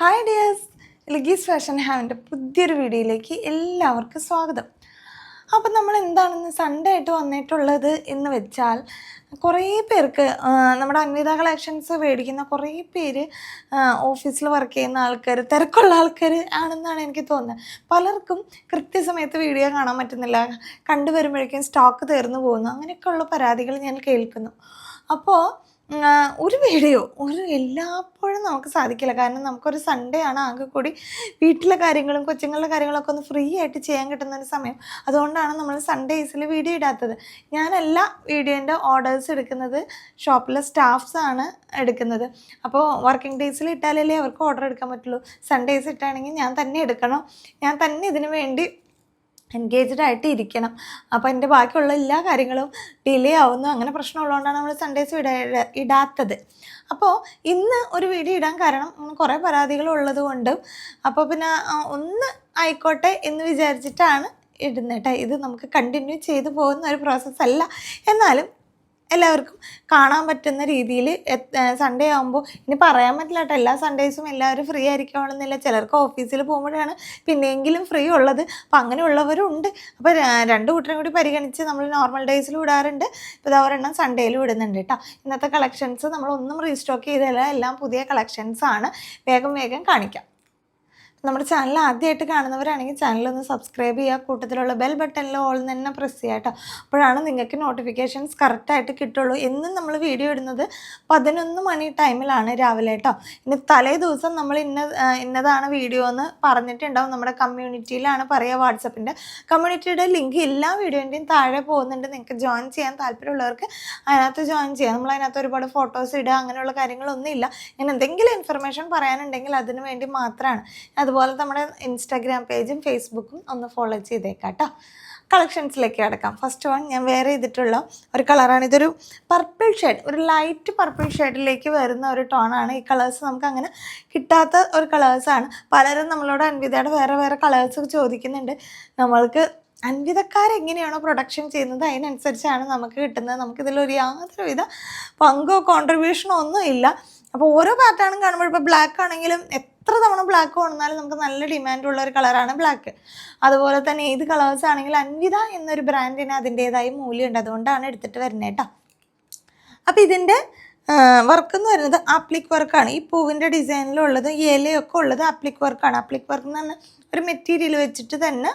Hi dears ലിഗീസ് fashion ഹാവിന്റെ പുതിയൊരു വീഡിയോയിലേക്ക് എല്ലാവർക്കും സ്വാഗതം. അപ്പം നമ്മൾ എന്താണെന്ന് സൺഡേ ആയിട്ട് വന്നിട്ടുള്ളത് എന്ന് വെച്ചാൽ കുറേ പേർക്ക് നമ്മുടെ അന്വിത കളക്ഷൻസ് മേടിക്കുന്ന കുറേ പേര് ഓഫീസിൽ വർക്ക് ചെയ്യുന്ന ആൾക്കാർ തിരക്കുള്ള ആൾക്കാർ ആണെന്നാണ് എനിക്ക് തോന്നുന്നത്. പലർക്കും കൃത്യസമയത്ത് വീഡിയോ കാണാൻ പറ്റുന്നില്ല. കണ്ടുവരുമ്പോഴേക്കും സ്റ്റോക്ക് തീർന്നു പോകുന്നു. അങ്ങനെയൊക്കെയുള്ള പരാതികൾ ഞാൻ കേൾക്കുന്നു. അപ്പോൾ ഒരു വീഡിയോ ഒരു എല്ലാപ്പോഴും നമുക്ക് സാധിക്കില്ല. കാരണം നമുക്കൊരു സൺഡേ ആണ് ആകെ കൂടി വീട്ടിലെ കാര്യങ്ങളും കൊച്ചുങ്ങളുടെ കാര്യങ്ങളൊക്കെ ഒന്ന് ഫ്രീ ആയിട്ട് ചെയ്യാൻ കിട്ടുന്ന ഒരു സമയം. അതുകൊണ്ടാണ് നമ്മൾ സൺഡേസിൽ വീഡിയോ ഇടാത്തത്. ഞാനല്ല വീഡിയോന്റെ ഓർഡേഴ്സ് എടുക്കുന്നത് ഷോപ്പിലെ സ്റ്റാഫ്സ് ആണ് എടുക്കുന്നത്. അപ്പോൾ വർക്കിംഗ് ഡേയ്സിൽ ഇട്ടാലല്ലേ അവർക്ക് ഓർഡർ എടുക്കാൻ പറ്റുള്ളൂ. സൺഡേസ് ഇട്ടാണെങ്കിൽ ഞാൻ തന്നെ എടുക്കണം. ഞാൻ തന്നെ ഇതിനു വേണ്ടി എൻഗേജ്ഡ് ആയിട്ട് ഇരിക്കണം. അപ്പോൾ എന്റെ ബാക്കിയുള്ള എല്ലാ കാര്യങ്ങളും ഡിലേ ആവുന്നു. അങ്ങനെ പ്രശ്നമുള്ളതുകൊണ്ടാണ് നമ്മൾ സൺഡേസ് ഇട ഇടാത്തത്. അപ്പോൾ ഇന്ന് ഒരു വീഡിയോ ഇടാൻ കാരണം കുറേ പരാതികൾ ഉള്ളത് കൊണ്ടും അപ്പോൾ പിന്നെ ഒന്ന് ആയിക്കോട്ടെ എന്ന് വിചാരിച്ചിട്ടാണ് ഇടുന്നത് കേട്ടോ ഇത് നമുക്ക് കണ്ടിന്യൂ ചെയ്തു പോകുന്ന ഒരു പ്രോസസ്സല്ല എന്നാലും എല്ലാവർക്കും കാണാൻ പറ്റുന്ന രീതിയിൽ സൺഡേ ആകുമ്പോൾ ഇനി പറയാൻ പറ്റില്ല കേട്ടോ. എല്ലാ സൺഡേസും എല്ലാവരും ഫ്രീ ആയിരിക്കണമെന്നില്ല ചിലർക്ക് ഓഫീസിൽ പോകുമ്പോഴാണ് പിന്നെയെങ്കിലും ഫ്രീ ഉള്ളത്. അപ്പം അങ്ങനെയുള്ളവരും ഉണ്ട് അപ്പോൾ രണ്ട് കൂട്ടരും കൂടി പരിഗണിച്ച് നമ്മൾ നോർമൽ ഡേയ്സിൽ വിടാറുണ്ട്. ഇപ്പോൾ ഒരെണ്ണം സൺഡേയിൽ വിടുന്നുണ്ട് കേട്ടോ. ഇന്നത്തെ കളക്ഷൻസ് നമ്മളൊന്നും റീസ്റ്റോക്ക് ചെയ്തല്ല എല്ലാം പുതിയ കളക്ഷൻസ് ആണ്. വേഗം വേഗം കാണിക്കാം. നമ്മുടെ ചാനൽ ആദ്യമായിട്ട് കാണുന്നവരാണെങ്കിൽ ചാനൽ ഒന്ന് സബ്സ്ക്രൈബ് ചെയ്യുക കൂട്ടത്തിലുള്ള ബെൽ ബട്ടണിൽ ഓൾ തന്നെ പ്രസ് ചെയ്യുക കേട്ടോ. അപ്പോഴാണ് നിങ്ങൾക്ക് നോട്ടിഫിക്കേഷൻസ് കറക്റ്റായിട്ട് കിട്ടുള്ളൂ. എന്നും നമ്മൾ വീഡിയോ ഇടുന്നത് പതിനൊന്ന് മണി ടൈമിലാണ് രാവിലെ കേട്ടോ. ഇനി തലേ ദിവസം നമ്മൾ ഇന്ന ഇന്നതാണ് വീഡിയോ എന്ന് പറഞ്ഞിട്ടുണ്ടാവും. നമ്മുടെ കമ്മ്യൂണിറ്റിയിലാണ് പറയുക വാട്സപ്പിന്റെ കമ്മ്യൂണിറ്റിയുടെ ലിങ്ക് എല്ലാ വീഡിയോന്റെയും താഴെ പോകുന്നുണ്ട്. നിങ്ങൾക്ക് ജോയിൻ ചെയ്യാൻ താല്പര്യമുള്ളവർക്ക് അതിനകത്ത് ജോയിൻ ചെയ്യാം. നമ്മൾ അതിനകത്ത് ഒരുപാട് ഫോട്ടോസ് ഇടുക അങ്ങനെയുള്ള കാര്യങ്ങളൊന്നും ഇല്ല ഞാൻ എന്തെങ്കിലും ഇൻഫർമേഷൻ പറയാനുണ്ടെങ്കിൽ അതിന് വേണ്ടി മാത്രമാണ് അതുപോലെ നമ്മുടെ ഇൻസ്റ്റാഗ്രാം പേജും ഫേസ്ബുക്കും ഒന്ന് ഫോളോ ചെയ്തേക്കാം കേട്ടോ കളക്ഷൻസിലേക്ക് കിടക്കാം. ഫസ്റ്റ് വൺ ഞാൻ വേറെ ചെയ്തിട്ടുള്ള ഒരു കളറാണ് ഇതൊരു പർപ്പിൾ ഷെയ്ഡ് ഒരു ലൈറ്റ് പർപ്പിൾ ഷെയ്ഡിലേക്ക് വരുന്ന ഒരു ടോണാണ് ഈ കളേഴ്സ് നമുക്ക് അങ്ങനെ കിട്ടാത്ത ഒരു കളേഴ്സാണ് പലരും നമ്മളോട് അൻവിതയുടെ വേറെ വേറെ കളേഴ്സ് ചോദിക്കുന്നുണ്ട്. നമ്മൾക്ക് അൻവിതക്കാരെങ്ങനെയാണോ പ്രൊഡക്ഷൻ ചെയ്യുന്നത്? അതിനനുസരിച്ചാണ് നമുക്ക് കിട്ടുന്നത്. നമുക്കിതിലൊരു യാതൊരുവിധ പങ്കോ കോൺട്രിബ്യൂഷനോ ഒന്നും ഇല്ല. അപ്പോൾ ഓരോ പാറ്റേണും കാണുമ്പോൾ ഇപ്പോൾ ബ്ലാക്ക് ആണെങ്കിലും എത്ര തവണ ബ്ലാക്ക് കൊണ്ടുവന്നാലും നമുക്ക് നല്ല ഡിമാൻഡ് ഉള്ള ഒരു കളറാണ് ബ്ലാക്ക് അതുപോലെ തന്നെ ഏത് കളേഴ്സ് ആണെങ്കിലും അൻവിത എന്നൊരു ബ്രാൻഡിന് അതിന്റേതായ മൂല്യമുണ്ട്. അതുകൊണ്ടാണ് എടുത്തിട്ട് വരുന്നത് കേട്ടോ അപ്പോൾ ഇതിന്റെ വർക്ക് എന്ന് പറയുന്നത് ആപ്ലിക് വർക്കാണ് ഈ പൂവിന്റെ ഡിസൈനിലുള്ളത് ഇലയൊക്കെ ഉള്ളത് ആപ്ലിക് വർക്കാണ് ആപ്ലിക് വർക്ക് എന്ന് പറഞ്ഞാൽ ഒരു മെറ്റീരിയൽ വെച്ചിട്ട് തന്നെ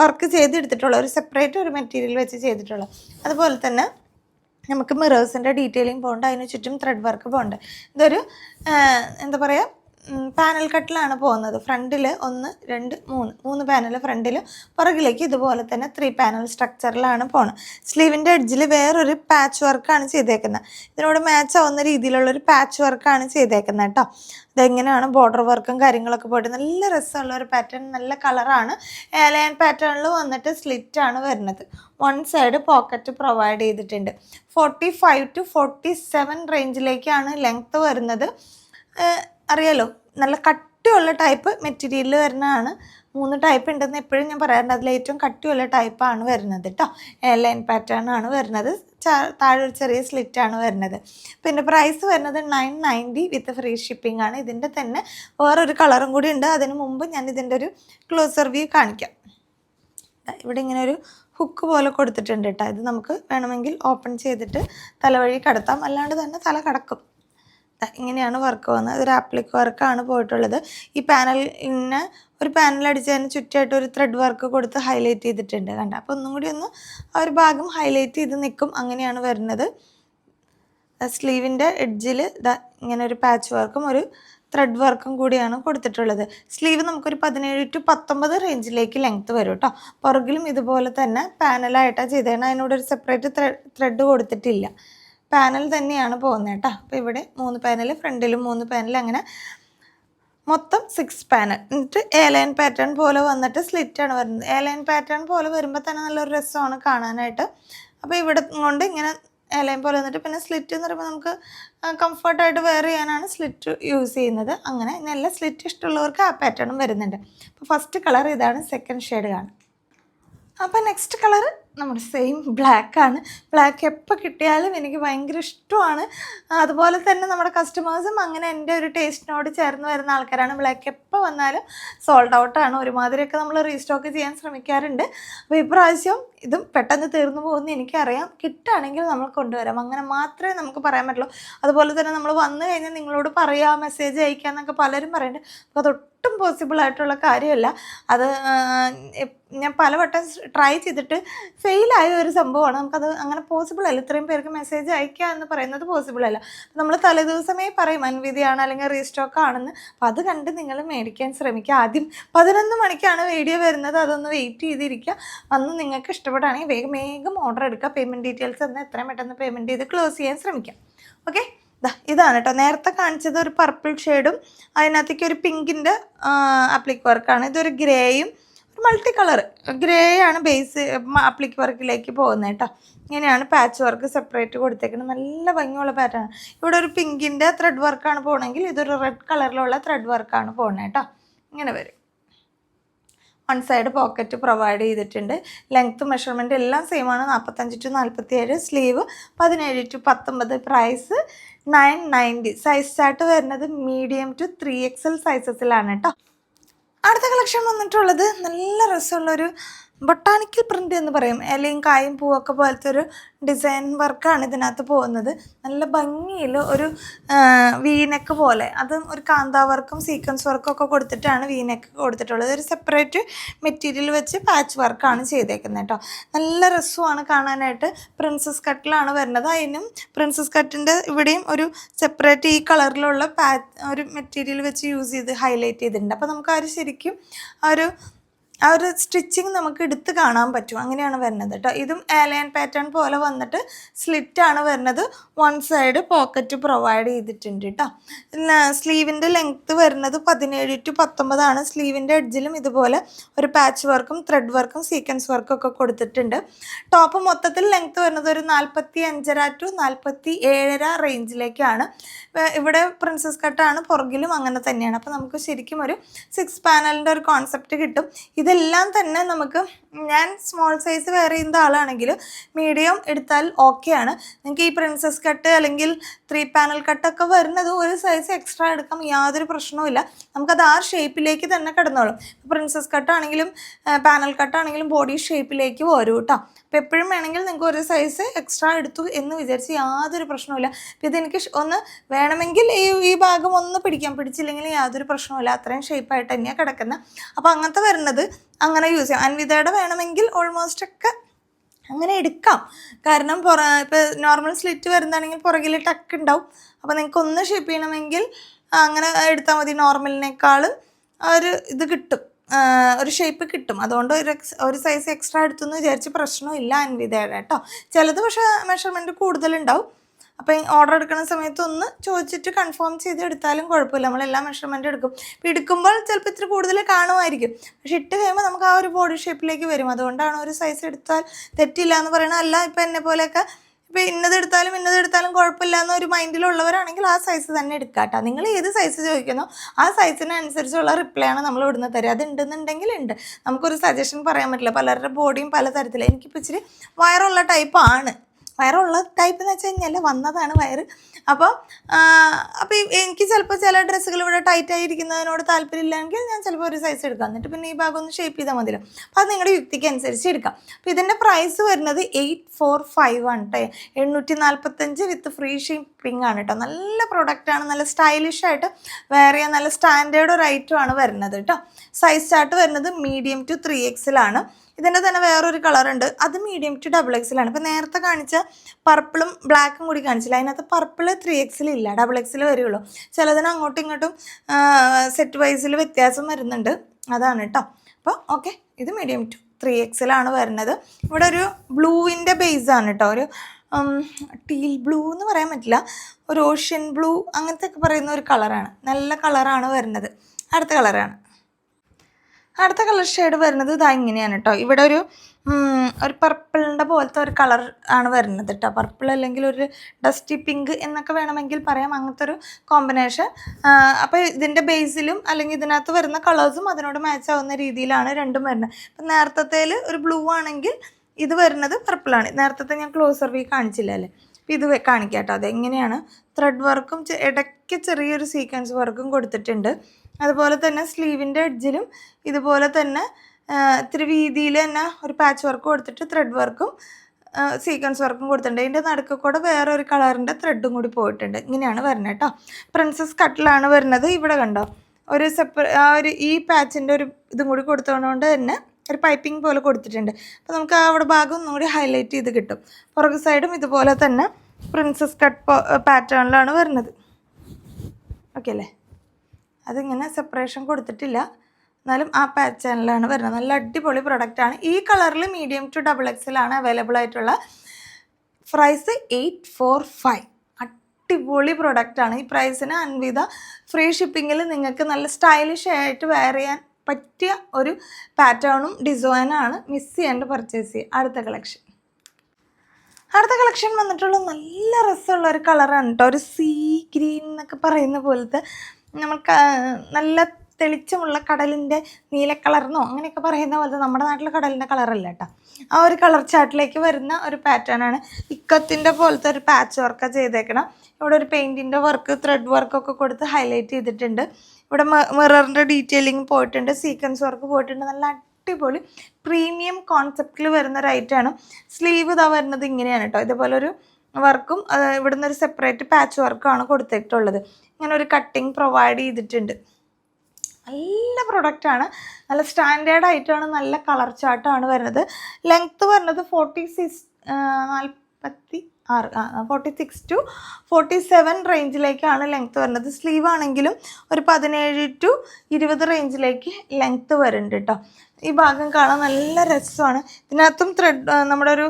വർക്ക് ചെയ്തെടുത്തിട്ടുള്ള ഒരു സെപ്പറേറ്റ് ഒരു മെറ്റീരിയൽ വെച്ച് ചെയ്തിട്ടുള്ള. അതുപോലെ തന്നെ നമുക്ക് മിറേഴ്സിന്റെ ഡീറ്റെയിലിംഗ് പോകേണ്ട അതിന് ചുറ്റും ത്രെഡ് വർക്ക് പോകേണ്ട. ഇതൊരു എന്താ പറയുക പാനൽ കട്ടിലാണ് പോകുന്നത്. ഫ്രണ്ടിൽ ഒന്ന് രണ്ട് മൂന്ന്. മൂന്ന് പാനൽ ഫ്രണ്ടിൽ പുറകിലേക്ക് ഇതുപോലെ തന്നെ ത്രീ പാനൽ സ്ട്രക്ചറിലാണ് പോണത്. സ്ലീവിന്റെ എഡ്ജിൽ വേറൊരു പാച്ച് വർക്കാണ് ചെയ്തേക്കുന്നത് ഇതിനോട് മാച്ച് ആവുന്ന രീതിയിലുള്ളൊരു പാച്ച് വർക്കാണ് ചെയ്തേക്കുന്നത് കേട്ടോ ഇതെങ്ങനെയാണ് ബോർഡർ വർക്കും കാര്യങ്ങളൊക്കെ പോയിട്ട് നല്ല രസമുള്ള ഒരു പാറ്റേൺ നല്ല കളറാണ് ഏലയൻ പാറ്റേണിൽ വന്നിട്ട് സ്ലിറ്റാണ് വരുന്നത്. വൺ സൈഡ് പോക്കറ്റ് പ്രൊവൈഡ് ചെയ്തിട്ടുണ്ട്. Forty five to forty seven റേഞ്ചിലേക്കാണ് length വരുന്നത് അറിയാലോ നല്ല കട്ടിയുള്ള ടൈപ്പ് മെറ്റീരിയലിൽ വരുന്നതാണ്. മൂന്ന് ടൈപ്പ് ഉണ്ടെന്ന് എപ്പോഴും ഞാൻ പറയാറുണ്ട്. അതിൽ ഏറ്റവും കട്ടിയുള്ള ടൈപ്പാണ് വരുന്നത് കേട്ടോ ലൈൻ പാറ്റേൺ ആണ് വരുന്നത്. താഴെ ഒരു ചെറിയ സ്ലിറ്റാണ് വരുന്നത്. പിന്നെ പ്രൈസ് വരുന്നത് nine ninety with free shipping ആണ്. ഇതിന്റെ തന്നെ വേറൊരു കളറും കൂടി ഉണ്ട്. അതിന് മുമ്പ് ഞാൻ ഇതിന്റെ ഒരു ക്ലോസർ വ്യൂ കാണിക്കാം. ഇവിടെ ഇങ്ങനെ ഒരു ഹുക്ക് പോലെ കൊടുത്തിട്ടുണ്ട് കേട്ടോ ഇത് നമുക്ക് വേണമെങ്കിൽ ഓപ്പൺ ചെയ്തിട്ട് തലവഴി കടത്താം. അല്ലാണ്ട് തന്നെ തല കടക്കും. ഇങ്ങനെയാണ് വർക്ക് വന്നത് അതൊരു ആപ്ലിക് വർക്കാണ് പോയിട്ടുള്ളത്. ഈ പാനലിന് ഒരു പാനൽ അടിച്ചതിന് ചുറ്റായിട്ട് ഒരു ത്രെഡ് വർക്ക് കൊടുത്ത് ഹൈലൈറ്റ് ചെയ്തിട്ടുണ്ട് കണ്ട? അപ്പോൾ ഒന്നും കൂടി ഒന്ന് ആ ഒരു ഭാഗം ഹൈലൈറ്റ് ചെയ്ത് നിൽക്കും അങ്ങനെയാണ് വരുന്നത്. സ്ലീവിന്റെ എഡ്ജിൽ ഇങ്ങനെ ഒരു പാച്ച് വർക്കും ഒരു ത്രെഡ് വർക്കും കൂടിയാണ് കൊടുത്തിട്ടുള്ളത്. സ്ലീവ് നമുക്കൊരു പതിനേഴ് ടു പത്തൊമ്പത് റേഞ്ചിലേക്ക് ലെങ്ത്ത് വരും കേട്ടോ പുറകിലും ഇതുപോലെ തന്നെ പാനലായിട്ടാണ് ചെയ്തേണ അതിനോട് ഒരു സെപ്പറേറ്റ് ത്രെഡ് കൊടുത്തിട്ടില്ല. പാനൽ തന്നെയാണ് പോകുന്നത് കേട്ടോ. അപ്പോൾ ഇവിടെ മൂന്ന് പാനൽ ഫ്രണ്ടിലും മൂന്ന് പാനൽ അങ്ങനെ മൊത്തം സിക്സ് പാനൽ എന്നിട്ട് എ ലൈൻ പാറ്റേൺ പോലെ വന്നിട്ട് സ്ലിറ്റാണ് വരുന്നത്. എ ലൈൻ പാറ്റേൺ പോലെ വരുമ്പോൾ തന്നെ നല്ലൊരു രസമാണ് കാണാനായിട്ട്. അപ്പോൾ ഇവിടെ കൊണ്ട് ഇങ്ങനെ എ ലൈൻ പോലെ വന്നിട്ട് പിന്നെ സ്ലിറ്റ് എന്ന് പറയുമ്പോൾ നമുക്ക് കംഫർട്ടായിട്ട് വെയർ ചെയ്യാനാണ് സ്ലിറ്റ് യൂസ് ചെയ്യുന്നത്. അങ്ങനെ നല്ല സ്ലിറ്റ് ഇഷ്ടമുള്ളവർക്ക് ആ പാറ്റേണും വരുന്നുണ്ട്. അപ്പോൾ ഫസ്റ്റ് കളർ ഇതാണ് സെക്കൻഡ് ഷെയ്ഡ് കാണാം അപ്പോൾ നെക്സ്റ്റ് കളർ നമ്മുടെ സെയിം ബ്ലാക്കാണ്. ബ്ലാക്ക് എപ്പോൾ കിട്ടിയാലും എനിക്ക് ഭയങ്കര ഇഷ്ടമാണ്. അതുപോലെ തന്നെ നമ്മുടെ കസ്റ്റമേഴ്സും അങ്ങനെ എന്റെ ഒരു ടേസ്റ്റിനോട് ചേർന്ന് വരുന്ന ആൾക്കാരാണ്. ബ്ലാക്ക് എപ്പോൾ വന്നാലും സോൾഡ് ഔട്ടാണ് ഒരുമാതിരിയൊക്കെ നമ്മൾ റീസ്റ്റോക്ക് ചെയ്യാൻ ശ്രമിക്കാറുണ്ട്. അപ്പോൾ ഇപ്രാവശ്യം ഇതും പെട്ടെന്ന് തീർന്നു പോകുമെന്ന് എനിക്കറിയാം. കിട്ടുകയാണെങ്കിൽ നമ്മൾ കൊണ്ടുവരാം. അങ്ങനെ മാത്രമേ നമുക്ക് പറയാൻ പറ്റുള്ളൂ. അതുപോലെ തന്നെ നമ്മൾ വന്നു കഴിഞ്ഞാൽ നിങ്ങളോട് പറയാം മെസ്സേജ് അയക്കുക എന്നൊക്കെ പലരും പറയുന്നുണ്ട്. അപ്പോൾ അതൊട്ടും പോസിബിൾ ആയിട്ടുള്ള കാര്യമല്ല. അത് ഞാൻ പലവട്ടം ട്രൈ ചെയ്തിട്ട് ഫെയിലായ ഒരു സംഭവമാണ്. നമുക്കത് അങ്ങനെ പോസിബിൾ അല്ല. ഇത്രയും പേർക്ക് മെസ്സേജ് അയക്കുക എന്ന് പറയുന്നത് പോസിബിൾ അല്ല. നമ്മൾ തലേദിവസമേ പറയും അൻവിധിയാണ് അല്ലെങ്കിൽ റീസ്റ്റോക്ക് ആണെന്ന്. അപ്പം അത് കണ്ട് നിങ്ങൾ മേടിക്കാൻ ശ്രമിക്കുക. ആദ്യം പതിനൊന്ന് മണിക്കാണ് വീഡിയോ വരുന്നത്. അതൊന്ന് വെയിറ്റ് ചെയ്തിരിക്കുക. അന്ന് നിങ്ങൾക്ക് ഇഷ്ടപ്പെടുകയാണെങ്കിൽ വേഗം വേഗം ഓർഡർ എടുക്കുക. പേയ്മെന്റ് ഡീറ്റെയിൽസ് എന്നാൽ എത്രയും പെട്ടെന്ന് പേയ്മെന്റ് ചെയ്ത് ക്ലോസ് ചെയ്യാൻ ശ്രമിക്കാം. ഓക്കെ ഇതാണ് കേട്ടോ. നേരത്തെ കാണിച്ചത് ഒരു പർപ്പിൾ ഷെയ്ഡും അതിനകത്തേക്ക് ഒരു പിങ്കിന്റെ അപ്ലിക് വർക്കാണ് ഇതൊരു ഗ്രേയും ഒരു മൾട്ടി കളർ ഗ്രേ ആണ് ബേസ് അപ്ലിക് വർക്കിലേക്ക് പോകുന്നത് കേട്ടോ. ഇങ്ങനെയാണ് പാച്ച് വർക്ക് സെപ്പറേറ്റ് കൊടുത്തേക്കുന്നത് നല്ല ഭംഗിയുള്ള പാറ്റേൺ ഇവിടെ ഒരു പിങ്കിന്റെ ത്രെഡ് വർക്കാണ് പോകണമെങ്കിൽ ഇതൊരു റെഡ് കളറിലുള്ള ത്രെഡ് വർക്കാണ് പോകുന്നത് കേട്ടോ. ഇങ്ങനെ വരും. വൺ സൈഡ് പോക്കറ്റ് പ്രൊവൈഡ് ചെയ്തിട്ടുണ്ട്. ലെങ്ത്ത് മെഷർമെന്റ് എല്ലാം സെയിം ആണ്. നാൽപ്പത്തഞ്ച് ടു നാൽപ്പത്തി ഏഴ് സ്ലീവ് പതിനേഴ് ടു പത്തൊമ്പത്. Price nine ninety size chart വരുന്നത് മീഡിയം ടു ത്രീ എക്സൽ സൈസസിലാണ് കേട്ടോ അടുത്ത കളക്ഷൻ വന്നിട്ടുള്ളത് നല്ല രസമുള്ളൊരു ബൊട്ടാണിക്കൽ പ്രിന്റ് എന്ന് പറയും. ഇലയും കായും പൂവൊക്കെ പോലത്തെ ഒരു ഡിസൈൻ വർക്കാണ് ഇതിനകത്ത് പോകുന്നത്. നല്ല ഭംഗിയിൽ ഒരു വീനെക്ക് പോലെ. അതും ഒരു കാന്താ വർക്കും സീക്വൻസ് വർക്കും ഒക്കെ കൊടുത്തിട്ടാണ് വീനെക്ക് കൊടുത്തിട്ടുള്ളത്. ഒരു സെപ്പറേറ്റ് മെറ്റീരിയൽ വെച്ച് പാച്ച് വർക്കാണ് ചെയ്തേക്കുന്നത് കേട്ടോ നല്ല രസമാണ് കാണാനായിട്ട്. പ്രിൻസസ് കട്ടിലാണ് വരുന്നത്. അതിനും പ്രിൻസസ് കട്ടിന്റെ ഇവിടെയും ഒരു സെപ്പറേറ്റ് ഈ കളറിലുള്ള പാ ഒരു മെറ്റീരിയൽ വെച്ച് യൂസ് ചെയ്ത് ഹൈലൈറ്റ് ചെയ്തിട്ടുണ്ട്. അപ്പോൾ നമുക്ക് ആ ഒരു ശരിക്കും ആ ഒരു ആ ഒരു സ്റ്റിച്ചിങ് നമുക്ക് എടുത്ത് കാണാൻ പറ്റും. അങ്ങനെയാണ് വരുന്നത് കേട്ടോ ഇതും ഏലയൻ പാറ്റേൺ പോലെ വന്നിട്ട് സ്ലിറ്റാണ് വരുന്നത്. വൺ സൈഡ് പോക്കറ്റ് പ്രൊവൈഡ് ചെയ്തിട്ടുണ്ട് കേട്ടോ സ്ലീവിന്റെ ലെങ്ത്ത് വരുന്നത് പതിനേഴ് ടു പത്തൊമ്പതാണ് സ്ലീവിന്റെ എഡ്ജിലും ഇതുപോലെ ഒരു പാച്ച് വർക്കും ത്രെഡ് വർക്കും സീക്വൻസ് വർക്കും ഒക്കെ കൊടുത്തിട്ടുണ്ട്. ടോപ്പ് മൊത്തത്തിൽ ലെങ്ത്ത് വരുന്നത് ഒരു നാൽപ്പത്തി അഞ്ചര ടു നാൽപ്പത്തി ഏഴര റേഞ്ചിലേക്കാണ് ഇവിടെ പ്രിൻസസ് കട്ടാണ് പുറകിലും അങ്ങനെ തന്നെയാണ്. അപ്പോൾ നമുക്ക് ശരിക്കും ഒരു സിക്സ് പാനലിന്റെ ഒരു കോൺസെപ്റ്റ് കിട്ടും. ഇതെല്ലാം തന്നെ നമുക്ക് ഞാൻ സ്മോൾ സൈസ് വെയർ ചെയ്യുന്ന ആളാണെങ്കിൽ മീഡിയം എടുത്താൽ ഓക്കെയാണ് നിങ്ങൾക്ക് ഈ പ്രിൻസസ് കട്ട് അല്ലെങ്കിൽ ത്രീ പാനൽ കട്ടൊക്കെ വരുന്നത് ഒരു സൈസ് എക്സ്ട്രാ എടുക്കാം യാതൊരു പ്രശ്നവുമില്ല നമുക്കത് ആ ഷേപ്പിലേക്ക് തന്നെ കിടന്നോളും. പ്രിൻസസ് കട്ടാണെങ്കിലും പാനൽ കട്ടാണെങ്കിലും ബോഡി ഷേപ്പിലേക്ക് വരും കേട്ടോ അപ്പോൾ എപ്പോഴും വേണമെങ്കിൽ നിങ്ങൾക്ക് ഒരു സൈസ് എക്സ്ട്രാ എടുത്തു എന്ന് വിചാരിച്ച് യാതൊരു പ്രശ്നവുമില്ല അപ്പോൾ ഇതെനിക്ക് ഒന്ന് വേണമെങ്കിൽ ഈ ഈ ഭാഗം ഒന്ന് പിടിക്കാം. പിടിച്ചില്ലെങ്കിൽ യാതൊരു പ്രശ്നവുമില്ല അത്രയും ഷേപ്പായിട്ട് തന്നെയാണ് കിടക്കുന്നത് അപ്പോൾ അങ്ങനത്തെ വരുന്നത് അങ്ങനെ യൂസ് ചെയ്യാം. അൻവിതയുടെ വേണമെങ്കിൽ ഓൾമോസ്റ്റ് ഒക്കെ അങ്ങനെ എടുക്കാം. കാരണം പുറ ഇപ്പോൾ നോർമൽ സ്ലിറ്റ് വരുന്നതാണെങ്കിൽ പുറകിൽ ടക്ക് ഉണ്ടാവും. അപ്പോൾ നിങ്ങൾക്ക് ഒന്ന് ഷേപ്പ് ചെയ്യണമെങ്കിൽ അങ്ങനെ എടുത്താൽ മതി. നോർമലിനേക്കാളും ഒരു ഇത് കിട്ടും. ഒരു ഷേപ്പ് കിട്ടും. അതുകൊണ്ട് ഒരു എക്സ് ഒരു സൈസ് എക്സ്ട്രാ എടുത്തു എന്ന് വിചാരിച്ച് പ്രശ്നമില്ല അൻവിതയുടെ കേട്ടോ. ചിലത് പക്ഷേ മെഷർമെന്റ് കൂടുതലുണ്ടാവും. അപ്പോൾ ഓർഡർ എടുക്കുന്ന സമയത്ത് ഒന്ന് ചോദിച്ചിട്ട് കൺഫേം ചെയ്ത് എടുത്താലും കുഴപ്പമില്ല. നമ്മളെല്ലാം മെഷർമെന്റ് എടുക്കും. അപ്പോൾ എടുക്കുമ്പോൾ ചിലപ്പോൾ ഇത്തിരി കൂടുതൽ കാണുമായിരിക്കും. പക്ഷെ ഇട്ട് കഴിയുമ്പോൾ നമുക്ക് ആ ഒരു ബോഡി ഷേപ്പിലേക്ക് വരും. അതുകൊണ്ടാണ് ഒരു സൈസ് എടുത്താൽ തെറ്റില്ല എന്ന് പറയുന്നത്. അല്ല ഇപ്പം എന്നെ പോലെയൊക്കെ ഇപ്പോൾ ഇന്നത് എടുത്താലും ഇന്നത് എടുത്താലും കുഴപ്പമില്ല എന്നൊരു മൈൻഡിലുള്ളവരാണെങ്കിൽ ആ സൈസ് തന്നെ എടുക്കാട്ടോ. കേട്ടോ നിങ്ങൾ ഏത് സൈസ് ചോദിക്കുന്നോ ആ സൈസിനനുസരിച്ചുള്ള റിപ്ലൈ ആണ് നമ്മൾ ഇവിടുന്ന് തരിക. അത് ഉണ്ടെന്നുണ്ടെങ്കിൽ ഉണ്ട്. നമുക്കൊരു സജഷൻ പറയാൻ പറ്റില്ല. പലരുടെ ബോഡിയും പല തരത്തിലും എനിക്കിപ്പോൾ ഇച്ചിരി വയറുള്ള ടൈപ്പാണ് വയറുള്ള ടൈപ്പ് എന്ന് വെച്ച് കഴിഞ്ഞാൽ വന്നതാണ് വയറ്. അപ്പോൾ അപ്പോൾ എനിക്ക് ചിലപ്പോൾ ചില ഡ്രസ്സുകൾ ഇവിടെ ടൈറ്റ് ആയിരിക്കുന്നതിനോട് താല്പര്യമില്ലെങ്കിൽ ഞാൻ ചിലപ്പോൾ ഒരു സൈസ് എടുക്കാം. എന്നിട്ട് പിന്നെ ഈ ഭാഗം ഒന്ന് ഷേപ്പ് ചെയ്താൽ മതിയല്ലോ. അപ്പോൾ അത് നിങ്ങളുടെ യുക്തിക്ക് അനുസരിച്ച് എടുക്കാം. അപ്പോൾ ഇതിന്റെ പ്രൈസ് വരുന്നത് എയ്റ്റ് ഫോർ ഫൈവ് ആണ് കേട്ടോ എണ്ണൂറ്റി നാൽപ്പത്തഞ്ച് വിത്ത് ഫ്രീ ഷിപ്പിംഗ് ആണ് കേട്ടോ നല്ല പ്രൊഡക്റ്റാണ് നല്ല സ്റ്റൈലിഷ് ആയിട്ട് വേറെ നല്ല സ്റ്റാൻഡേർഡ് ഒരു ആണ് വരുന്നത് കേട്ടോ സൈസ് ചാർട്ട് വരുന്നത് മീഡിയം ടു ത്രീ എക്സിലാണ് ഇതിന്റെ തന്നെ വേറൊരു കളറുണ്ട് അത് മീഡിയം ടു ഡബിൾ എക്സിലാണ് ഇപ്പോൾ നേരത്തെ കാണിച്ച പർപ്പിളും ബ്ലാക്കും കൂടി കാണിച്ചില്ല. അതിനകത്ത് പർപ്പിൾ ത്രീ എക്സിലില്ല ഡബിൾ എക്സിൽ വരുള്ളൂ. ചിലതിന് അങ്ങോട്ടും ഇങ്ങോട്ടും സെറ്റ് വൈസിൽ വ്യത്യാസം വരുന്നുണ്ട്. അതാണ് കേട്ടോ അപ്പോൾ ഓക്കെ ഇത് മീഡിയം ടു ത്രീ എക്സിലാണ് വരുന്നത്. ഇവിടെ ഒരു ബ്ലൂവിന്റെ ബേസാണ് കേട്ടോ ഒരു ടീൽ ബ്ലൂ എന്ന് പറയാൻ പറ്റില്ല. ഒരു ഓഷ്യൻ ബ്ലൂ അങ്ങനത്തെ ഒക്കെ പറയുന്ന ഒരു കളറാണ് നല്ല കളറാണ് വരുന്നത്. അടുത്ത കളറാണ് അടുത്ത കളർ ഷെയ്ഡ് വരുന്നത് ഇതാ ഇങ്ങനെയാണ് കേട്ടോ ഇവിടെ ഒരു ഒരു പർപ്പിളിന്റെ പോലത്തെ ഒരു കളർ ആണ് വരുന്നത് കേട്ടോ പർപ്പിൾ അല്ലെങ്കിൽ ഒരു ഡസ്റ്റി പിങ്ക് എന്നൊക്കെ വേണമെങ്കിൽ പറയാം. അങ്ങനത്തെ ഒരു കോമ്പിനേഷൻ അപ്പോൾ ഇതിന്റെ ബേസിലും അല്ലെങ്കിൽ ഇതിനകത്ത് വരുന്ന കളേഴ്സും അതിനോട് മാച്ച് ആവുന്ന രീതിയിലാണ് രണ്ടും വരുന്നത്. ഇപ്പം നേരത്തെ ഒരു ബ്ലൂ ആണെങ്കിൽ ഇത് വരുന്നത് പർപ്പിളാണ് നേരത്തെ ഞാൻ ക്ലോസർ വി കാണിച്ചില്ല അല്ലേ? അപ്പോൾ ഇത് കാണിക്കാം കേട്ടോ അതെങ്ങനെയാണ് ത്രെഡ് വർക്കും ഇടയ്ക്ക് ചെറിയൊരു സീക്വൻസ് വർക്കും കൊടുത്തിട്ടുണ്ട്. അതുപോലെ തന്നെ സ്ലീവിന്റെ എഡ്ജിലും ഇതുപോലെ തന്നെ ഇത്തിരി വീതിയിൽ തന്നെ ഒരു പാച്ച് വർക്ക് കൊടുത്തിട്ട് ത്രെഡ് വർക്കും സീക്വൻസ് വർക്കും കൊടുത്തിട്ടുണ്ട്. ഇതിന്റെ നടുക്ക് കൂടെ വേറെ ഒരു കളറിന്റെ ത്രെഡും കൂടി പോയിട്ടുണ്ട്. ഇങ്ങനെയാണ് വരുന്നത് കേട്ടോ പ്രിൻസസ് കട്ടിലാണ് വരുന്നത് ഇവിടെ കണ്ടോ. ഒരു സെപ്പറേ ആ ഒരു ഈ പാച്ചിന്റെ ഒരു ഇതും കൂടി കൊടുത്തതുകൊണ്ട് തന്നെ ഒരു പൈപ്പിംഗ് പോലെ കൊടുത്തിട്ടുണ്ട്. അപ്പോൾ നമുക്ക് അവിടെ ഭാഗം ഒന്നും കൂടി ഹൈലൈറ്റ് ചെയ്ത് കിട്ടും. പുറകു സൈഡും ഇതുപോലെ തന്നെ പ്രിൻസസ് കട്ട് പാറ്റേണിലാണ് വരുന്നത്. ഓക്കെ അല്ലേ? അതിങ്ങനെ സെപ്പറേഷൻ കൊടുത്തിട്ടില്ല. എന്നാലും ആ പാറ്റേണിലാണ് വരുന്നത്. നല്ല അടിപൊളി പ്രൊഡക്റ്റാണ് ഈ കളറിൽ മീഡിയം ടു ഡബിൾ എക്സിലാണ് അവൈലബിൾ ആയിട്ടുള്ള പ്രൈസ് എയ്റ്റ് ഫോർ ഫൈവ് അടിപൊളി പ്രൊഡക്റ്റാണ് ഈ പ്രൈസിന് അൻവിത ഫ്രീ ഷിപ്പിങ്ങിൽ നിങ്ങൾക്ക് നല്ല സ്റ്റൈലിഷ് ആയിട്ട് വെയർ ചെയ്യാൻ പറ്റിയ ഒരു പാറ്റേണും ഡിസൈനാണ് മിസ് ചെയ്യാണ്ട് പർച്ചേസ് ചെയ്യുക അടുത്ത കളക്ഷൻ അടുത്ത കളക്ഷൻ വന്നിട്ടുള്ള നല്ല രസമുള്ള ഒരു കളറാണ് കേട്ടോ ഒരു സീ ഗ്രീൻ എന്നൊക്കെ പറയുന്ന പോലത്തെ നമുക്ക് നല്ല തെളിച്ചമുള്ള കടലിന്റെ നീല കളർന്നോ അങ്ങനെയൊക്കെ പറയുന്ന പോലത്തെ നമ്മുടെ നാട്ടിലെ കടലിന്റെ കളറല്ല കേട്ടോ ആ ഒരു കളർ ചാർട്ടിലേക്ക് വരുന്ന ഒരു പാറ്റേൺ ആണ്. ഇക്കത്തിന്റെ പോലത്തെ ഒരു പാച്ച് വർക്കാണ് ചെയ്തേക്കണം. ഇവിടെ ഒരു പെയിന്റിന്റെ വർക്ക് ത്രെഡ് വർക്കൊക്കെ കൊടുത്ത് ഹൈലൈറ്റ് ചെയ്തിട്ടുണ്ട്. ഇവിടെ മിററിന്റെ ഡീറ്റെയിലിംഗ് പോയിട്ടുണ്ട് സീക്വൻസ് വർക്ക് പോയിട്ടുണ്ട്. നല്ല അടിപൊളി പ്രീമിയം കോൺസെപ്റ്റിൽ വരുന്ന ഒരു ഐറ്റമാണ് സ്ലീവ് ഇതാ വരുന്നത് ഇങ്ങനെയാണ് കേട്ടോ ഇതുപോലെ ഒരു വർക്കും ഇവിടുന്ന് ഒരു സെപ്പറേറ്റ് പാച്ച് വർക്കാണ് കൊടുത്തിട്ടുള്ളത്. ഇങ്ങനെ ഒരു കട്ടിങ് പ്രൊവൈഡ് ചെയ്തിട്ടുണ്ട്. നല്ല പ്രൊഡക്റ്റാണ് നല്ല സ്റ്റാൻഡേർഡ് ആയിട്ടാണ് നല്ല കളർ ചാർട്ടാണ് വരുന്നത്. ലെങ്ത്ത് വരുന്നത് ഫോർട്ടി സിക്സ് നാൽപ്പത്തി ആറ് forty six to forty seven റേഞ്ചിലേക്കാണ് length വരുന്നത്. സ്ലീവ് ആണെങ്കിലും ഒരു പതിനേഴ് ടു ഇരുപത് റേഞ്ചിലേക്ക് ലെങ്ത്ത് വരുന്നുണ്ട് കേട്ടോ ഈ ഭാഗം കാണാൻ നല്ല രസമാണ്. ഇതിനകത്തും ത്രെഡ് നമ്മുടെ ഒരു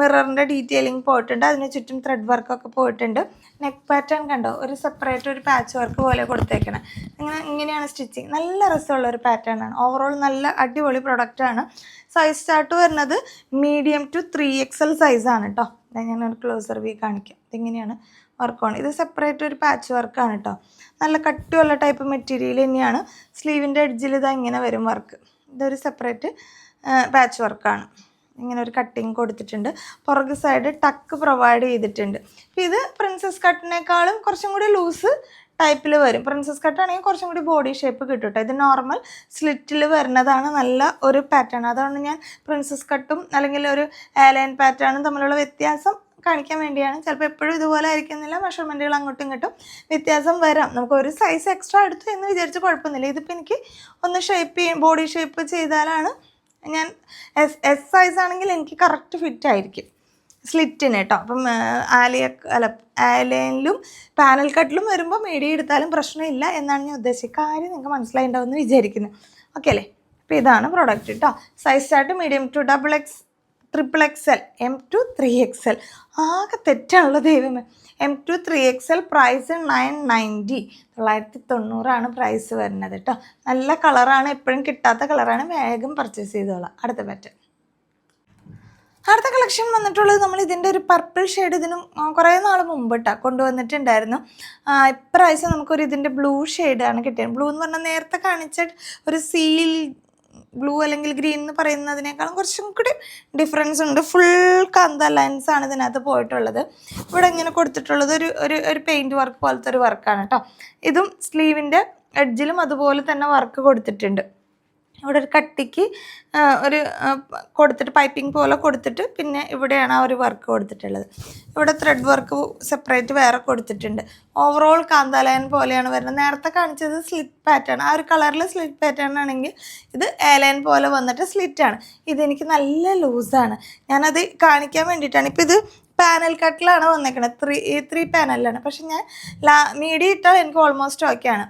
മിററിന്റെ ഡീറ്റെയിലിംഗ് പോയിട്ടുണ്ട്. അതിന് ചുറ്റും ത്രെഡ് വർക്കൊക്കെ പോയിട്ടുണ്ട്. നെക്ക് പാറ്റേൺ കണ്ടോ? ഒരു സെപ്പറേറ്റ് ഒരു പാച്ച് വർക്ക് പോലെ കൊടുത്തേക്കണം. ഇങ്ങനെ ഇങ്ങനെയാണ് സ്റ്റിച്ചിങ് നല്ല രസമുള്ള ഒരു പാറ്റേൺ ആണ്. ഓവറോൾ നല്ല അടിപൊളി പ്രൊഡക്റ്റാണ് സൈസ് സ്റ്റാർട്ട് വരുന്നത് medium to three X L സൈസാണ് കേട്ടോ ഞാൻ ഒരു ക്ലോസർ വി കാണിക്കാം. ഇതിങ്ങനെയാണ് വർക്കാണ് ഇത് സെപ്പറേറ്റ് ഒരു പാച്ച് വർക്കാണ് കേട്ടോ നല്ല കട്ടിയുള്ള ടൈപ്പ് മെറ്റീരിയൽ തന്നെയാണ്. സ്ലീവിന്റെ എഡ്ജിൽ ഇതാ ഇങ്ങനെ വരും വർക്ക് ഇതൊരു സെപ്പറേറ്റ് പാച്ച് വർക്കാണ് ഇങ്ങനെ ഒരു കട്ടിങ് കൊടുത്തിട്ടുണ്ട്. പുറകു സൈഡ് ടക്ക് പ്രൊവൈഡ് ചെയ്തിട്ടുണ്ട്. അപ്പോൾ ഇത് പ്രിൻസസ് കട്ടിനേക്കാളും കുറച്ചും കൂടി ലൂസ് ടൈപ്പിൽ വരും. പ്രിൻസസ് കട്ടാണെങ്കിൽ കുറച്ചും കൂടി ബോഡി ഷേപ്പ് കിട്ടും കേട്ടോ ഇത് നോർമൽ സ്ലിറ്റിൽ വരുന്നതാണ് നല്ല ഒരു പാറ്റേൺ അതുകൊണ്ട് ഞാൻ പ്രിൻസസ് കട്ടും അല്ലെങ്കിൽ ഒരു ഏലൈൻ പാറ്റേണും തമ്മിലുള്ള വ്യത്യാസം കാണിക്കാൻ വേണ്ടിയാണ്. ചിലപ്പോൾ എപ്പോഴും ഇതുപോലെ ആയിരിക്കുന്നില്ല. മെഷർമെന്റുകൾ അങ്ങോട്ടും ഇങ്ങോട്ടും വ്യത്യാസം വരാം. നമുക്ക് ഒരു സൈസ് എക്സ്ട്രാ എടുത്തു എന്ന് വിചാരിച്ച് കുഴപ്പമൊന്നുമില്ല. ഇതിപ്പോൾ എനിക്ക് ഒന്ന് ഷേപ്പ് ചെയ്യും ബോഡി ഷേപ്പ് ചെയ്താലാണ് ഞാൻ എസ് എസ് സൈസ് ആണെങ്കിൽ എനിക്ക് കറക്റ്റ് ഫിറ്റ് ആയിരിക്കും. സ്ലിറ്റിന് കേട്ടോ അപ്പം ആലിയ അല്ല ആലയിലും പാനൽ കട്ടിലും വരുമ്പോൾ മീഡിയ എടുത്താലും പ്രശ്നമില്ല എന്നാണ് ഞാൻ ഉദ്ദേശിച്ചത്. കാര്യം നിങ്ങൾക്ക് മനസ്സിലായിട്ടുണ്ടാവും എന്ന് വിചാരിക്കുന്നു. ഓക്കെ അല്ലേ? അപ്പോൾ ഇതാണ് പ്രോഡക്റ്റ് കേട്ടോ size chart medium to double X triple X L M to three X L ആകെ തെറ്റാണുള്ള ദൈവമേ. M to three X L price nine ninety തൊള്ളായിരത്തി തൊണ്ണൂറാണ് പ്രൈസ് വരുന്നത് കേട്ടോ നല്ല കളറാണ് എപ്പോഴും കിട്ടാത്ത കളറാണ് വേഗം പർച്ചേസ് ചെയ്തോളാം. അടുത്ത പാറ്റേൺ അടുത്ത കളക്ഷൻ വന്നിട്ടുള്ളത് നമ്മൾ ഇതിന്റെ ഒരു പർപ്പിൾ ഷെയ്ഡ് ഇതിനും കുറേ നാൾ മുമ്പ് ഇട്ടാ കൊണ്ടുവന്നിട്ടുണ്ടായിരുന്നു. ഇപ്രാവശ്യം നമുക്കൊരു ഇതിന്റെ ബ്ലൂ ഷെയ്ഡാണ് കിട്ടിയത്. ബ്ലൂ എന്ന് പറഞ്ഞാൽ നേരത്തെ കാണിച്ച ഒരു സീൽ ബ്ലൂ അല്ലെങ്കിൽ ഗ്രീൻ എന്ന് പറയുന്നതിനേക്കാളും കുറച്ചും കൂടി ഡിഫറൻസ് ഉണ്ട്. ഫുൾ കാന്ത ലൈൻസ് ആണ് ഇതിനകത്ത് പോയിട്ടുള്ളത്. ഇവിടെ ഇങ്ങനെ കൊടുത്തിട്ടുള്ളത് ഒരു ഒരു ഒരു പെയിന്റ് വർക്ക് പോലത്തെ ഒരു വർക്കാണ് കേട്ടോ ഇതും സ്ലീവിന്റെ എഡ്ജിലും അതുപോലെ തന്നെ വർക്ക് കൊടുത്തിട്ടുണ്ട്. ഇവിടെ ഒരു കട്ടിക്ക് ഒരു കൊടുത്തിട്ട് പൈപ്പിംഗ് പോലെ കൊടുത്തിട്ട് പിന്നെ ഇവിടെയാണ് ആ ഒരു വർക്ക് കൊടുത്തിട്ടുള്ളത്. ഇവിടെ ത്രെഡ് വർക്ക് സെപ്പറേറ്റ് വേറെ കൊടുത്തിട്ടുണ്ട്. ഓവറോൾ കാന്താലയൻ പോലെയാണ് വരുന്നത്. നേരത്തെ കാണിച്ചത് സ്ലിറ്റ് പാറ്റേൺ ആ ഒരു കളറിൽ സ്ലിറ്റ് പാറ്റേൺ ആണെങ്കിൽ ഇത് ഏലയൻ പോലെ വന്നിട്ട് സ്ലിറ്റാണ് ഇതെനിക്ക് നല്ല ലൂസാണ് ഞാനത് കാണിക്കാൻ വേണ്ടിയിട്ടാണ്. ഇപ്പോൾ ഇത് പാനൽ കട്ടിലാണ് വന്നേക്കണത്. ത്രീ ത്രീ പാനലിലാണ്. പക്ഷെ ഞാൻ ലാ മീഡിയം ഇട്ടാൽ എനിക്ക് ഓൾമോസ്റ്റ് ഓക്കെയാണ്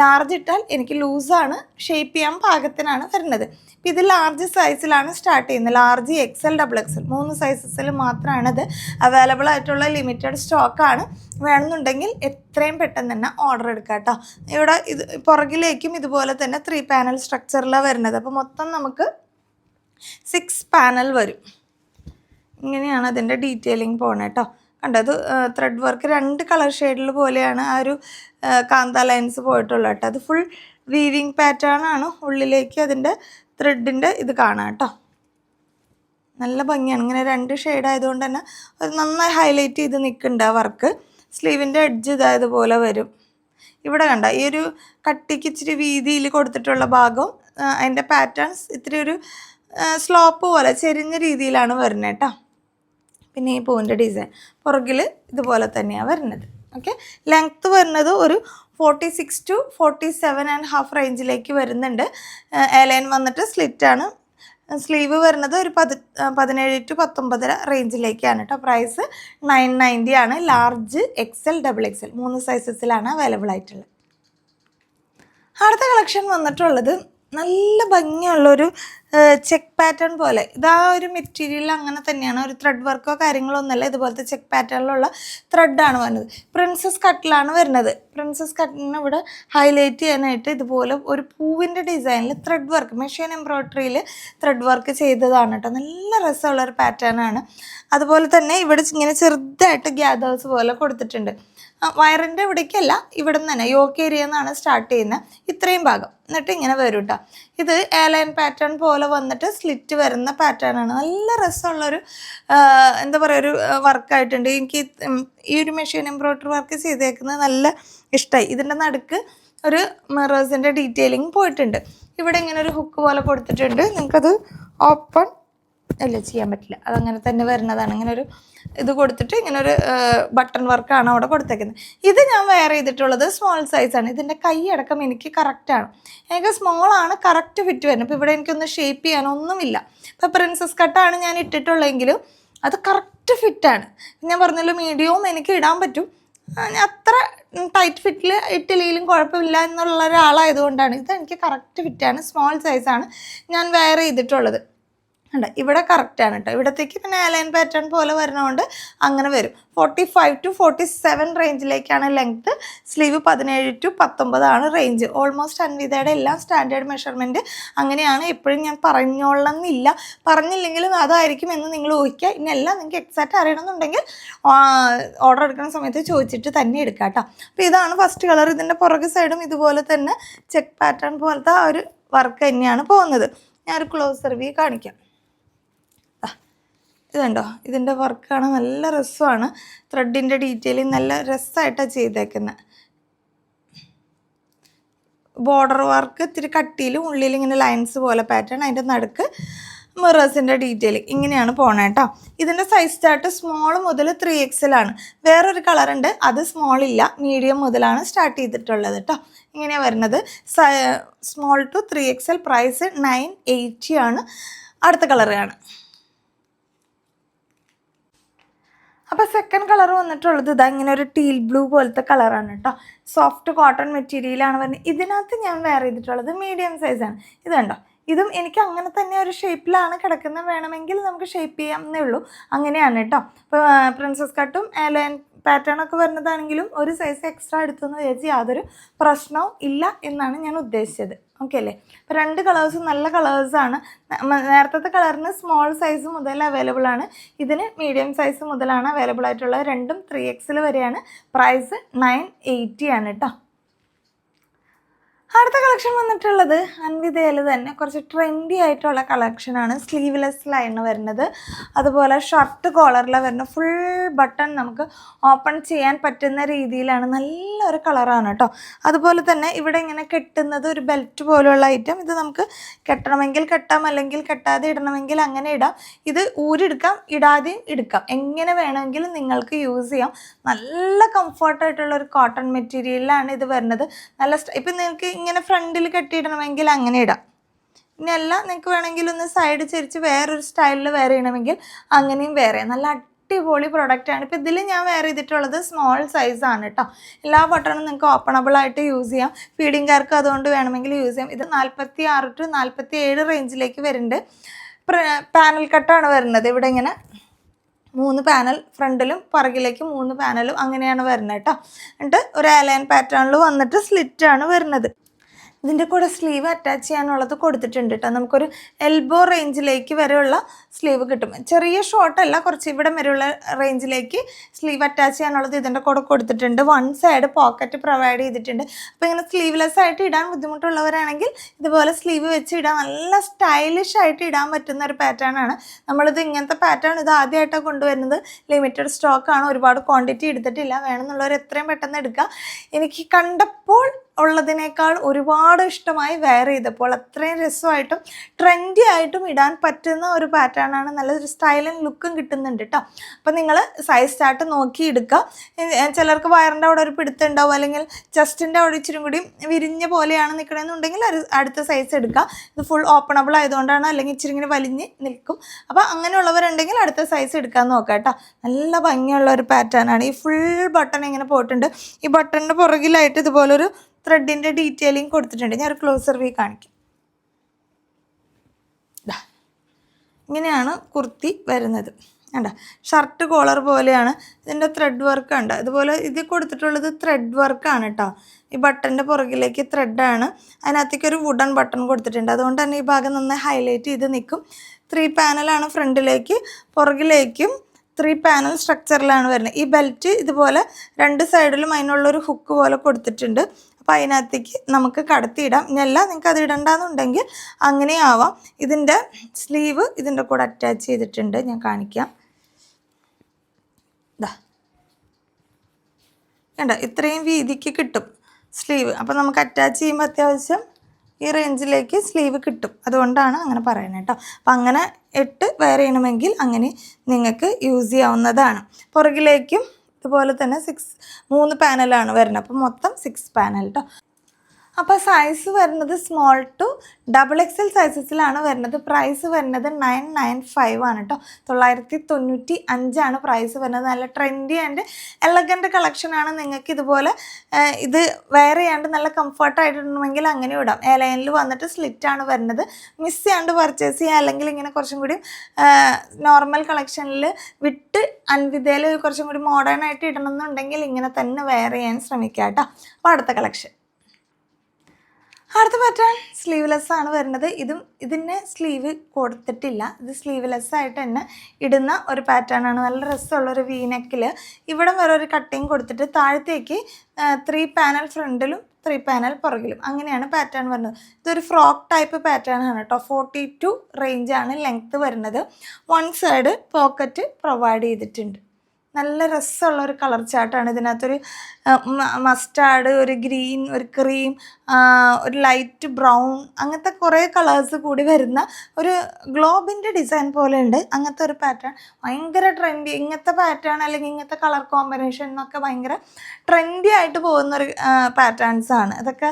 ലാർജ് ഇട്ടാൽ എനിക്ക് ലൂസാണ് ഷേപ്പ് ചെയ്യാൻ പാകത്തിനാണ് വരുന്നത്. ഇത് ലാർജ് സൈസിലാണ് സ്റ്റാർട്ട് ചെയ്യുന്നത്. Large X L double X L മൂന്ന് സൈസസിൽ മാത്രമാണ് ഇത് അവൈലബിൾ ആയിട്ടുള്ള ലിമിറ്റഡ് സ്റ്റോക്കാണ് വേണമെന്നുണ്ടെങ്കിൽ എത്രയും പെട്ടെന്ന് തന്നെ ഓർഡർ എടുക്കാം കേട്ടോ. ഇവിടെ ഇത് പുറകിലേക്കും ഇതുപോലെ തന്നെ ത്രീ പാനൽ സ്ട്രക്ചറിലാണ് വരുന്നത്. അപ്പോൾ മൊത്തം നമുക്ക് സിക്സ് പാനൽ വരും. ഇങ്ങനെയാണ് അതിന്റെ ഡീറ്റെയിലിംഗ് പോണേ കേട്ടോ കണ്ടത് ത്രെഡ് വർക്ക് രണ്ട് കളർ ഷെയ്ഡിൽ പോലെയാണ് ആ ഒരു കാന്ത ലൈൻസ് പോയിട്ടുള്ളത് കേട്ടോ അത് ഫുൾ വീവിങ് പാറ്റേൺ ആണ് ഉള്ളിലേക്ക് അതിന്റെ ത്രെഡിന്റെ ഇത് കാണാം കേട്ടോ നല്ല ഭംഗിയാണ്. ഇങ്ങനെ രണ്ട് ഷെയ്ഡ് ആയതുകൊണ്ട് തന്നെ അത് നന്നായി ഹൈലൈറ്റ് ചെയ്ത് നിൽക്കുന്നുണ്ട് ആ വർക്ക് സ്ലീവിന്റെ എഡ്ജ് ഇതായതുപോലെ വരും. ഇവിടെ കണ്ട ഈ ഒരു കട്ടിക്ക് ഇച്ചിരി വീതിയിൽ കൊടുത്തിട്ടുള്ള ഭാഗം അതിന്റെ പാറ്റേൺസ് ഇത്തിരി ഒരു സ്ലോപ്പ് പോലെ ചെരിഞ്ഞ രീതിയിലാണ് വരുന്നത് കേട്ടോ പിന്നെ ഈ പൂവിന്റെ ഡിസൈൻ. പുറകിൽ ഇതുപോലെ തന്നെയാണ് വരുന്നത്. ഓക്കെ? ലെങ്ത്ത് വരുന്നത് ഒരു forty six to forty seven and half റേഞ്ചിലേക്ക് വരുന്നുണ്ട്. എലൈൻ വന്നിട്ട് സ്ലിറ്റാണ്. സ്ലീവ് വരുന്നത് ഒരു പതി പതിനേഴ് ടു പത്തൊമ്പതര റേഞ്ചിലേക്കാണ് കേട്ടോ പ്രൈസ് നയൻ നയന്റി ആണ്. Large XL double XL. മൂന്ന് സൈസസിലാണ് അവൈലബിൾ ആയിട്ടുള്ളത്. അടുത്ത കളക്ഷൻ വന്നിട്ടുള്ളത് നല്ല ഭംഗിയുള്ളൊരു ചെക്ക് പാറ്റേൺ പോലെ. ഇതാ ഒരു മെറ്റീരിയൽ അങ്ങനെ തന്നെയാണ്. ഒരു ത്രെഡ് വർക്കോ കാര്യങ്ങളോ ഒന്നുമല്ല. ഇതുപോലത്തെ ചെക്ക് പാറ്റേണിലുള്ള ത്രെഡാണ് വരുന്നത് പ്രിൻസസ് കട്ടിലാണ് വരുന്നത്. പ്രിൻസസ് കട്ടിന് ഇവിടെ ഹൈലൈറ്റ് ചെയ്യാനായിട്ട് ഇതുപോലെ ഒരു പൂവിന്റെ ഡിസൈനിൽ ത്രെഡ് വർക്ക് മെഷീൻ എംബ്രോയ്ഡറിയിൽ ത്രെഡ് വർക്ക് ചെയ്തതാണ് കേട്ടോ. നല്ല രസമുള്ള ഒരു പാറ്റേൺ ആണ്. അതുപോലെ തന്നെ ഇവിടെ ഇങ്ങനെ ചെറുതായിട്ട് ഗ്യാദേഴ്സ് പോലെ കൊടുത്തിട്ടുണ്ട്. വയറിന്റെ ഇവിടേക്കല്ല ഇവിടെ നിന്ന് തന്നെ യോക്ക് ഏരിയ സ്റ്റാർട്ട് ചെയ്യുന്നത്. ഇത്രയും ഭാഗം. എന്നിട്ട് ഇങ്ങനെ വരും കേട്ടോ. ഇത് എയർലൈൻ പാറ്റേൺ പോലെ വന്നിട്ട് സ്ലിറ്റ് വരുന്ന പാറ്റേൺ ആണ്. നല്ല രസമുള്ളൊരു എന്താ പറയുക ഒരു വർക്കായിട്ടുണ്ട് എനിക്ക് ഈ ഒരു മെഷീൻ എംബ്രോയ്ഡറി വർക്ക് ചെയ്തേക്കുന്നത് നല്ല ഇഷ്ടമായി ഇതിന്റെ നടുക്ക് ഒരു മിറേഴ്സിന്റെ ഡീറ്റെയിലിംഗ് പോയിട്ടുണ്ട്. ഇവിടെ ഇങ്ങനെ ഒരു ഹുക്ക് പോലെ കൊടുത്തിട്ടുണ്ട്. നിങ്ങൾക്കത് ഓപ്പൺ അല്ല ചെയ്യാൻ പറ്റില്ല. അതങ്ങനെ തന്നെ വരുന്നതാണ്. ഇങ്ങനെ ഒരു ഇത് കൊടുത്തിട്ട് ഇങ്ങനെ ഒരു ബട്ടൺ വർക്കാണ് അവിടെ കൊടുത്തേക്കുന്നത്. ഇത് ഞാൻ വെയർ ചെയ്തിട്ടുള്ളത് സ്മോൾ സൈസാണ് ഇതിന്റെ കൈ അടക്കം എനിക്ക് കറക്റ്റാണ് എനിക്ക് സ്മോൾ ആണ് കറക്റ്റ് ഫിറ്റ് വരുന്നത്. അപ്പോൾ ഇവിടെ എനിക്കൊന്ന് ഷേപ്പ് ചെയ്യാനൊന്നുമില്ല ഇപ്പോൾ പ്രിൻസസ് കട്ടാണ് ഞാൻ ഇട്ടിട്ടുള്ളതെങ്കിലും അത് കറക്റ്റ് ഫിറ്റാണ് ഞാൻ പറഞ്ഞല്ലോ മീഡിയവും എനിക്ക് ഇടാൻ പറ്റും. അത്ര ടൈറ്റ് ഫിറ്റിൽ ഇട്ടില്ലെങ്കിലും കുഴപ്പമില്ല എന്നുള്ള ഒരാളായതുകൊണ്ടാണ്. ഇത് എനിക്ക് കറക്റ്റ് ഫിറ്റാണ് സ്മോൾ സൈസാണ് ഞാൻ വെയർ ചെയ്തിട്ടുള്ളത്. ഉണ്ട്. ഇവിടെ കറക്റ്റാണ് കേട്ടോ ഇവിടത്തേക്ക് പിന്നെ അലൈൻ പാറ്റേൺ പോലെ വരുന്നതുകൊണ്ട് അങ്ങനെ വരും. Forty five to forty seven റേഞ്ചിലേക്കാണ് length sleeve പതിനേഴ് ടു പത്തൊമ്പതാണ് റേഞ്ച് ഓൾമോസ്റ്റ് അൻവിതയുടെ എല്ലാ സ്റ്റാൻഡേർഡ് മെഷർമെന്റ് അങ്ങനെയാണ് എപ്പോഴും ഞാൻ പറഞ്ഞോളന്നില്ല. പറഞ്ഞില്ലെങ്കിലും അതായിരിക്കും എന്ന് നിങ്ങൾ ഊഹിക്കുക. ഇന്നെല്ലാം നിങ്ങൾക്ക് എക്സാക്റ്റ് അറിയണമെന്നുണ്ടെങ്കിൽ ഓർഡർ എടുക്കുന്ന സമയത്ത് ചോദിച്ചിട്ട് തന്നെ എടുക്കാം കേട്ടോ അപ്പോൾ ഇതാണ് ഫസ്റ്റ് കളർ ഇതിന്റെ പുറകെ സൈഡും ഇതുപോലെ തന്നെ ചെക്ക് പാറ്റേൺ പോലത്തെ ആ ഒരു വർക്ക് തന്നെയാണ് പോകുന്നത്. ഞാനൊരു ക്ലോസ് റിവ്യൂ കാണിക്കാം. ഇതുണ്ടോ? ഇതിന്റെ വർക്കാണ് നല്ല രസമാണ്. ത്രെഡിന്റെ ഡീറ്റെയിലിംഗ് നല്ല രസമായിട്ടാണ് ചെയ്തേക്കുന്നത് ബോർഡർ വർക്ക് ഇത്തിരി കട്ടിയിലും ഉള്ളിൽ ഇങ്ങനെ ലൈൻസ് പോലെ പാറ്റേൺ അതിന്റെ നടുക്ക് മിറേഴ്സിന്റെ ഡീറ്റെയിലിംഗ് ഇങ്ങനെയാണ് പോണേ കേട്ടോ ഇതിന്റെ സൈസ് സ്റ്റാർട്ട് സ്മോൾ മുതൽ ത്രീ എക്സലാണ് വേറൊരു കളറുണ്ട് അത് സ്മോൾ ഇല്ല. മീഡിയം മുതലാണ് സ്റ്റാർട്ട് ചെയ്തിട്ടുള്ളത് കേട്ടോ ഇങ്ങനെയാണ് വരുന്നത്. Small to three XL price nine eighty ആണ്. അടുത്ത കളറാണ് അപ്പോൾ സെക്കൻഡ് കളർ വന്നിട്ടുള്ളത് ഇതാ ഇങ്ങനെ ഒരു ടീൽ ബ്ലൂ പോലത്തെ കളറാണ് കേട്ടോ സോഫ്റ്റ് കോട്ടൺ മെറ്റീരിയലാണ് വരുന്നത്. ഇതിനകത്ത് ഞാൻ വെയർ ചെയ്തിട്ടുള്ളത് മീഡിയം സൈസാണ് ഇത് കണ്ടോ? ഇതും എനിക്ക് അങ്ങനെ തന്നെ ഒരു ഷേപ്പിലാണ് കിടക്കുന്നത് വേണമെങ്കിൽ നമുക്ക് ഷേപ്പ് ചെയ്യാമെന്നേ ഉള്ളൂ. അങ്ങനെയാണ് കേട്ടോ ഇപ്പോൾ പ്രിൻസസ് കട്ടും ലൈൻ പാറ്റേൺ ഒക്കെ വരുന്നതാണെങ്കിലും ഒരു സൈസ് എക്സ്ട്രാ എടുത്തു എന്ന് വിചാരിച്ച് യാതൊരു പ്രശ്നവും ഇല്ല എന്നാണ് ഞാൻ ഉദ്ദേശിച്ചത്. ഓക്കെ അല്ലേ? അപ്പോൾ രണ്ട് കളേഴ്സും നല്ല കളേഴ്സാണ് നേരത്തെ കളറിന് സ്മോൾ സൈസ് മുതൽ അവൈലബിൾ ആണ്. ഇതിന് മീഡിയം സൈസ് മുതലാണ് അവൈലബിൾ ആയിട്ടുള്ളത്. രണ്ടും ത്രീ എക്സിൽ വരെയാണ്. പ്രൈസ് നയൻ എയ്റ്റി ആണ് കേട്ടോ അടുത്ത കളക്ഷൻ വന്നിട്ടുള്ളത് അൻവിതയിൽ തന്നെ. കുറച്ച് ട്രെൻഡി ആയിട്ടുള്ള കളക്ഷനാണ് സ്ലീവ്ലെസ് ലൈൻ വരുന്നത്. അതുപോലെ ഷർട്ട് കോളറിൽ വരുന്ന ഫുൾ ബട്ടൺ നമുക്ക് ഓപ്പൺ ചെയ്യാൻ പറ്റുന്ന രീതിയിലാണ്. നല്ലൊരു കളറാണ് കേട്ടോ അതുപോലെ തന്നെ ഇവിടെ ഇങ്ങനെ കെട്ടുന്നത് ഒരു ബെൽറ്റ് പോലുള്ള ഐറ്റം ഇത് നമുക്ക് കെട്ടണമെങ്കിൽ കെട്ടാം അല്ലെങ്കിൽ കെട്ടാതെ ഇടണമെങ്കിൽ അങ്ങനെ ഇടാം. ഇത് ഊരെടുക്കാം ഇടാതെയും എടുക്കാം. എങ്ങനെ വേണമെങ്കിലും നിങ്ങൾക്ക് യൂസ് ചെയ്യാം. നല്ല കംഫർട്ടായിട്ടുള്ള ഒരു കോട്ടൺ മെറ്റീരിയലിലാണ് ഇത് വരുന്നത്. നല്ല ഇപ്പം നിങ്ങൾക്ക് ഇങ്ങനെ ഫ്രണ്ടിൽ കെട്ടിയിടണമെങ്കിൽ അങ്ങനെ ഇടാം. ഇനി അല്ല നിങ്ങൾക്ക് വേണമെങ്കിൽ ഒന്ന് സൈഡ് ചിരിച്ച് വേറൊരു സ്റ്റൈലിൽ വെയർ ചെയ്യണമെങ്കിൽ അങ്ങനെയും വേറെ നല്ല അടിപൊളി പ്രൊഡക്റ്റാണ് ഇപ്പോൾ ഇതിൽ ഞാൻ വെയർ ചെയ്തിട്ടുള്ളത് സ്മോൾ സൈസാണ് കേട്ടോ എല്ലാ ബട്ടണും നിങ്ങൾക്ക് ഓപ്പണബിൾ ആയിട്ട് യൂസ് ചെയ്യാം. ഫീഡിങ്കാർക്ക് അതുകൊണ്ട് വേണമെങ്കിൽ യൂസ് ചെയ്യാം. ഇത് നാൽപ്പത്തി ആറ് ടു നാൽപ്പത്തി ഏഴ് റേഞ്ചിലേക്ക് വരുന്നുണ്ട് പാനൽ കട്ടാണ് വരുന്നത്. ഇവിടെ ഇങ്ങനെ മൂന്ന് പാനൽ ഫ്രണ്ടിലും പുറകിലേക്ക് മൂന്ന് പാനലും അങ്ങനെയാണ് വരുന്നത് കേട്ടോ എന്നിട്ട് ഒരു അലൈൻ പാറ്റേണിൽ വന്നിട്ട് സ്ലിറ്റാണ് വരുന്നത്. ഇതിന്റെ കൂടെ സ്ലീവ് അറ്റാച്ച് ചെയ്യാനുള്ളത് കൊടുത്തിട്ടുണ്ട് കേട്ടോ നമുക്കൊരു എൽബോ റേഞ്ചിലേക്ക് വരെയുള്ള സ്ലീവ് കിട്ടും. ചെറിയ ഷോർട്ടല്ല കുറച്ച് ഇവിടെ വരെയുള്ള റേഞ്ചിലേക്ക് സ്ലീവ് അറ്റാച്ച് ചെയ്യാനുള്ളത് ഇതിന്റെ കൂടെ കൊടുത്തിട്ടുണ്ട്. വൺ സൈഡ് പോക്കറ്റ് പ്രൊവൈഡ് ചെയ്തിട്ടുണ്ട്. അപ്പോൾ ഇങ്ങനെ സ്ലീവ്ലെസ് ആയിട്ട് ഇടാൻ ബുദ്ധിമുട്ടുള്ളവരാണെങ്കിൽ ഇതുപോലെ സ്ലീവ് വെച്ച് ഇടാൻ നല്ല സ്റ്റൈലിഷ് ആയിട്ട് ഇടാൻ പറ്റുന്ന ഒരു പാറ്റേൺ ആണ്. നമ്മളിത് ഇങ്ങനത്തെ പാറ്റേൺ ഇത് ആദ്യമായിട്ടാണ് കൊണ്ടുവരുന്നത്. ലിമിറ്റഡ് സ്റ്റോക്കാണ് ഒരുപാട് ക്വാണ്ടിറ്റി എടുത്തിട്ടില്ല. വേണമെന്നുള്ളവർ എത്രയും പെട്ടെന്ന് എടുക്കുക. എനിക്ക് കണ്ടപ്പോൾ ഉള്ളതിനേക്കാൾ ഒരുപാട് ഇഷ്ടമായി വെയർ ചെയ്തപ്പോൾ അത്രയും രസമായിട്ടും ട്രെൻഡി ആയിട്ടും ഇടാൻ പറ്റുന്ന ഒരു പാറ്റേൺ ആണ്. നല്ലൊരു സ്റ്റൈലും ലുക്കും കിട്ടുന്നുണ്ട് കേട്ടോ അപ്പം നിങ്ങൾ സൈസ് ചാർട്ട് നോക്കി എടുക്കുക. ചിലർക്ക് വയറിന്റെ അവിടെ ഒരു പിടുത്തുണ്ടാവും അല്ലെങ്കിൽ ചെസ്റ്റിന്റെ അവിടെ ഇച്ചിരി കൂടി വിരിഞ്ഞ പോലെയാണ് നിൽക്കണമെന്നുണ്ടെങ്കിൽ ഒരു അടുത്ത സൈസ് എടുക്കുക. ഇത് ഫുൾ ഓപ്പണബിൾ ആയതുകൊണ്ടാണ് അല്ലെങ്കിൽ ഇച്ചിരി ഇങ്ങനെ വലിഞ്ഞ് നിൽക്കും. അപ്പോൾ അങ്ങനെയുള്ളവരുണ്ടെങ്കിൽ അടുത്ത സൈസ് എടുക്കാൻ നോക്കാം കേട്ടോ നല്ല ഭംഗിയുള്ള ഒരു പാറ്റേൺ ആണ്. ഈ ഫുൾ ബട്ടൺ ഇങ്ങനെ പോയിട്ടുണ്ട്. ഈ ബട്ടണിന്റെ പുറകിലായിട്ട് ഇതുപോലൊരു ത്രെഡിന്റെ ഡീറ്റെയിലിംഗ് കൊടുത്തിട്ടുണ്ട്. ഞാൻ ഒരു ക്ലോസർ വ്യൂ കാണിക്കാം. ഇങ്ങനെയാണ് കുർത്തി വരുന്നത്. കണ്ട? ഷർട്ട് കോളർ പോലെയാണ് ഇതിന്റെ ത്രെഡ് വർക്ക് ഉണ്ട് അതുപോലെ ഇത് കൊടുത്തിട്ടുള്ളത് ത്രെഡ് വർക്കാണ് കേട്ടോ ഈ ബട്ടന്റെ പുറകിലേക്ക് ത്രെഡാണ് അതിനകത്തേക്ക് ഒരു വുഡൺ ബട്ടൺ കൊടുത്തിട്ടുണ്ട്. അതുകൊണ്ട് തന്നെ ഈ ഭാഗം നന്നായി ഹൈലൈറ്റ് ചെയ്ത് നിൽക്കും. ത്രീ പാനലാണ് ഫ്രണ്ടിലേക്ക് പുറകിലേക്കും ത്രീ പാനൽ സ്ട്രക്ചറിലാണ് വരുന്നത്. ഈ ബെൽറ്റ് ഇതുപോലെ രണ്ട് സൈഡിലും അതിനുള്ളൊരു ഹുക്ക് പോലെ കൊടുത്തിട്ടുണ്ട്. അപ്പോൾ അതിനകത്തേക്ക് നമുക്ക് കടത്തിയിടാം. ഇനിയല്ല നിങ്ങൾക്ക് അത് ഇടണ്ടെന്നുണ്ടെങ്കിൽ അങ്ങനെ ആവാം. ഇതിന്റെ സ്ലീവ് ഇതിന്റെ കൂടെ അറ്റാച്ച് ചെയ്തിട്ടുണ്ട്. ഞാൻ കാണിക്കാം. ഇതാ വേണ്ട ഇത്രയും വീതിക്ക് കിട്ടും സ്ലീവ്. അപ്പോൾ നമുക്ക് അറ്റാച്ച് ചെയ്യുമ്പോൾ അത്യാവശ്യം ഈ റേഞ്ചിലേക്ക് സ്ലീവ് കിട്ടും. അതുകൊണ്ടാണ് അങ്ങനെ പറയുന്നത് കേട്ടോ. അപ്പം അങ്ങനെ ഇട്ട് വെയർ ചെയ്യണമെങ്കിൽ അങ്ങനെ നിങ്ങൾക്ക് യൂസ് ചെയ്യാവുന്നതാണ്. പുറകിലേക്കും ഇതുപോലെ തന്നെ സിക്സ് മൂന്ന് പാനലാണ് വരുന്നത്. അപ്പോൾ മൊത്തം സിക്സ് പാനൽ കേട്ടോ അപ്പോൾ സൈസ് വരുന്നത് സ്മോൾ ടു ഡബിൾ എക്സൽ സൈസസിലാണ് വരുന്നത്. പ്രൈസ് വരുന്നത് നയൻ നയൻ ഫൈവ് ആണ് കേട്ടോ തൊള്ളായിരത്തി തൊണ്ണൂറ്റി അഞ്ചാണ് പ്രൈസ് വരുന്നത്. നല്ല ട്രെൻഡി ആൻഡ് എലഗന്റ് കളക്ഷനാണ് നിങ്ങൾക്ക് ഇതുപോലെ ഇത് വെയർ ചെയ്യാണ്ട് നല്ല കംഫർട്ടായിട്ടുണ്ടെങ്കിൽ അങ്ങനെ ഇടാം. എലൈനിൽ ലൈനിൽ വന്നിട്ട് സ്ലിറ്റാണ് വരുന്നത്. മിസ് ചെയ്യാണ്ട് പർച്ചേസ് ചെയ്യുക അല്ലെങ്കിൽ ഇങ്ങനെ കുറച്ചും കൂടി നോർമൽ കളക്ഷനിൽ വിട്ട് അൻവിതയിൽ കുറച്ചും കൂടി മോഡേൺ ആയിട്ട് ഇടണമെന്നുണ്ടെങ്കിൽ ഇങ്ങനെ തന്നെ വെയർ ചെയ്യാൻ ശ്രമിക്കുക കേട്ടോ അപ്പോൾ അടുത്ത കളക്ഷൻ അടുത്ത പാറ്റേൺ സ്ലീവ്ലെസ് ആണ് വരുന്നത്. ഇതും ഇതിന്റെ സ്ലീവ് കൊടുത്തിട്ടില്ല. ഇത് സ്ലീവ്ലെസ് ആയിട്ട് തന്നെ ഇടുന്ന ഒരു പാറ്റേൺ ആണ്. നല്ല രസമുള്ള ഒരു വീനെക്കിൽ ഇവിടെ വരെ ഒരു കട്ടിങ് കൊടുത്തിട്ട് താഴത്തേക്ക് ത്രീ പാനൽ ഫ്രണ്ടിലും ത്രീ പാനൽ പുറകിലും അങ്ങനെയാണ് പാറ്റേൺ വരുന്നത്. ഇതൊരു ഫ്രോക്ക് ടൈപ്പ് പാറ്റേൺ ആണ് കേട്ടോ. ഫോർട്ടി ടു റേഞ്ചാണ് ലെങ്ത്ത് വരുന്നത്. വൺ സൈഡ് പോക്കറ്റ് പ്രൊവൈഡ് ചെയ്തിട്ടുണ്ട്. നല്ല രസമുള്ള ഒരു കളർ ചാർട്ടാണ് ഇതിനകത്തൊരു മസ്റ്റാർഡ് ഒരു ഗ്രീൻ ഒരു ക്രീം ഒരു ലൈറ്റ് ബ്രൗൺ അങ്ങനത്തെ കുറേ കളേഴ്സ് കൂടി വരുന്ന ഒരു ഗ്ലോബിന്റെ ഡിസൈൻ പോലെ ഉണ്ട്. അങ്ങനത്തെ ഒരു പാറ്റേൺ ഭയങ്കര ട്രെൻഡി ഇങ്ങനത്തെ പാറ്റേൺ അല്ലെങ്കിൽ ഇങ്ങനത്തെ കളർ കോമ്പിനേഷൻ എന്നൊക്കെ ഭയങ്കര ട്രെൻഡി ആയിട്ട് പോകുന്ന ഒരു പാറ്റേൺസ് ആണ്. അതൊക്കെ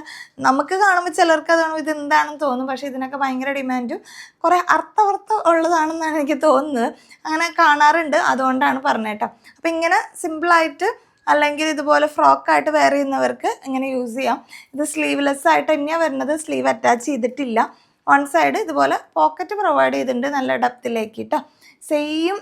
നമുക്ക് കാണുമ്പോൾ ചിലർക്ക് അത് ഇത് എന്താണെന്ന് തോന്നും. പക്ഷേ ഇതിനൊക്കെ ഭയങ്കര ഡിമാൻഡും കുറേ അർത്ഥവർത്ഥം ഉള്ളതാണെന്നാണ് എനിക്ക് തോന്നുന്നത്. അങ്ങനെ കാണാറുണ്ട്. അതുകൊണ്ടാണ് പറഞ്ഞേട്ടോ അപ്പം ഇങ്ങനെ സിമ്പിളായിട്ട് അല്ലെങ്കിൽ ഇതുപോലെ ഫ്രോക്കായിട്ട് വെയർ ചെയ്യുന്നവർക്ക് ഇങ്ങനെ യൂസ് ചെയ്യാം. ഇത് സ്ലീവ്ലെസ് ആയിട്ട് തന്നെയാണ് വരുന്നത്. സ്ലീവ് അറ്റാച്ച് ചെയ്തിട്ടില്ല. വൺ സൈഡ് ഇതുപോലെ പോക്കറ്റ് പ്രൊവൈഡ് ചെയ്തിട്ടുണ്ട് നല്ല ഡെപ്തിലേക്ക് കേട്ടോ സെയിം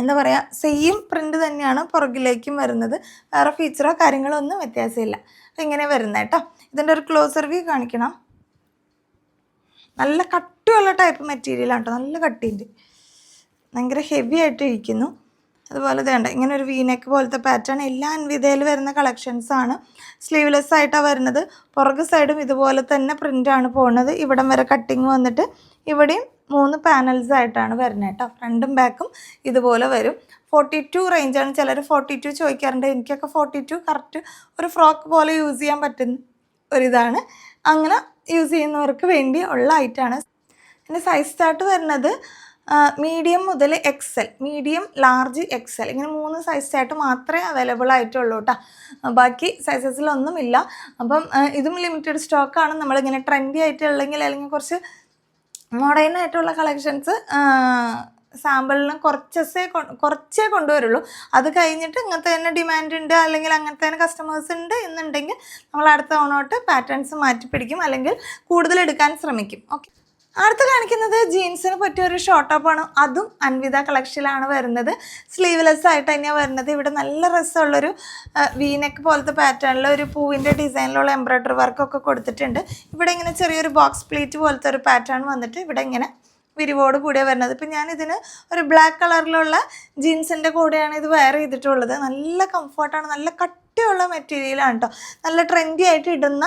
എന്താ പറയുക സെയിം പ്രിന്റ് തന്നെയാണ് പുറകിലേക്കും വരുന്നത്. വേറെ ഫീച്ചറോ കാര്യങ്ങളോ ഒന്നും വ്യത്യാസമില്ല. അപ്പം ഇങ്ങനെ വരുന്നത് കേട്ടോ. ഇതിന്റെ ഒരു ക്ലോസർ വ്യൂ കാണിക്കണം. നല്ല കട്ടിയുള്ള ടൈപ്പ് മെറ്റീരിയലാണ് കേട്ടോ. നല്ല കട്ടിയുണ്ട്. ഭയങ്കര ഹെവി ആയിട്ട് ഇരിക്കുന്നു. അതുപോലെ വേണ്ട ഇങ്ങനെ ഒരു വീനെക്ക് പോലത്തെ പാറ്റേൺ എല്ലാ അൻവിതയിൽ വരുന്ന കളക്ഷൻസ് ആണ്. സ്ലീവ്ലെസ് ആയിട്ടാണ് വരുന്നത്. പുറകു സൈഡും ഇതുപോലെ തന്നെ പ്രിന്റാണ് പോകുന്നത് ഇവിടം വരെ കട്ടിങ് വന്നിട്ട് ഇവിടെയും മൂന്ന് പാനൽസ് ആയിട്ടാണ് വരുന്നത് കേട്ടോ. ഫ്രണ്ടും ബാക്കും ഇതുപോലെ വരും. ഫോർട്ടി ടു റേഞ്ചാണ് ചിലർ ഫോർട്ടി ടു ചോദിക്കാറുണ്ട്. എനിക്കൊക്കെ ഫോർട്ടി ടു കറക്റ്റ് ഒരു ഫ്രോക്ക് പോലെ യൂസ് ചെയ്യാൻ പറ്റുന്ന ഒരിതാണ്. അങ്ങനെ യൂസ് ചെയ്യുന്നവർക്ക് വേണ്ടി ഉള്ള ഐറ്റാണ് എന്റെ സൈസ് ചാർട്ട് വരുന്നത് മീഡിയം മുതൽ എക്സൽ മീഡിയം ലാർജ് എക്സൽ ഇങ്ങനെ മൂന്ന് സൈസായിട്ട് മാത്രമേ അവൈലബിൾ ആയിട്ടുള്ളൂ കേട്ടോ ബാക്കി സൈസസിലൊന്നുമില്ല അപ്പം ഇതും ലിമിറ്റഡ് സ്റ്റോക്കാണ് നമ്മളിങ്ങനെ ട്രെൻഡി ആയിട്ടുള്ളെങ്കിൽ അല്ലെങ്കിൽ കുറച്ച് മോഡേൺ ആയിട്ടുള്ള കളക്ഷൻസ് സാമ്പിളിന് കുറച്ചേ കുറച്ചേ കൊണ്ടുവരുള്ളൂ. അത് കഴിഞ്ഞിട്ട് ഇങ്ങനത്തെ തന്നെ ഡിമാൻഡ് ഉണ്ട് അല്ലെങ്കിൽ അങ്ങനത്തെ തന്നെ കസ്റ്റമേഴ്സ് ഉണ്ട് എന്നുണ്ടെങ്കിൽ നമ്മൾ അടുത്ത ഓണോട്ട് പാറ്റേൺസ് മാറ്റി പിടിക്കും അല്ലെങ്കിൽ കൂടുതൽ എടുക്കാൻ ശ്രമിക്കും. ഓക്കെ അടുത്ത് കാണിക്കുന്നത് ജീൻസിന് പറ്റിയ ഒരു ഷോർട്ട് ടോപ്പാണ് അതും അൻവിത കളക്ഷനിലാണ് വരുന്നത്. സ്ലീവ്ലെസ് ആയിട്ട് തന്നെയാണ് വരുന്നത്. ഇവിടെ നല്ല രസമുള്ളൊരു വീനെക്ക് പോലത്തെ പാറ്റേണിൽ ഒരു പൂവിന്റെ ഡിസൈനിലുള്ള എംബ്രോയ്ഡറി വർക്കൊക്കെ കൊടുത്തിട്ടുണ്ട്. ഇവിടെ ഇങ്ങനെ ചെറിയൊരു ബോക്സ് പ്ലേറ്റ് പോലത്തെ ഒരു പാറ്റേൺ വന്നിട്ട് ഇവിടെ ഇങ്ങനെ വിരിവോട് കൂടിയാണ് വരുന്നത്. ഇപ്പം ഞാനിതിന് ഒരു ബ്ലാക്ക് കളറിലുള്ള ജീൻസിന്റെ കൂടെയാണ് ഇത് വെയർ ചെയ്തിട്ടുള്ളത്. നല്ല കംഫർട്ടാണ് നല്ല കട്ടിയുള്ള മെറ്റീരിയലാണ് കേട്ടോ നല്ല ട്രെൻഡി ആയിട്ട് ഇടുന്ന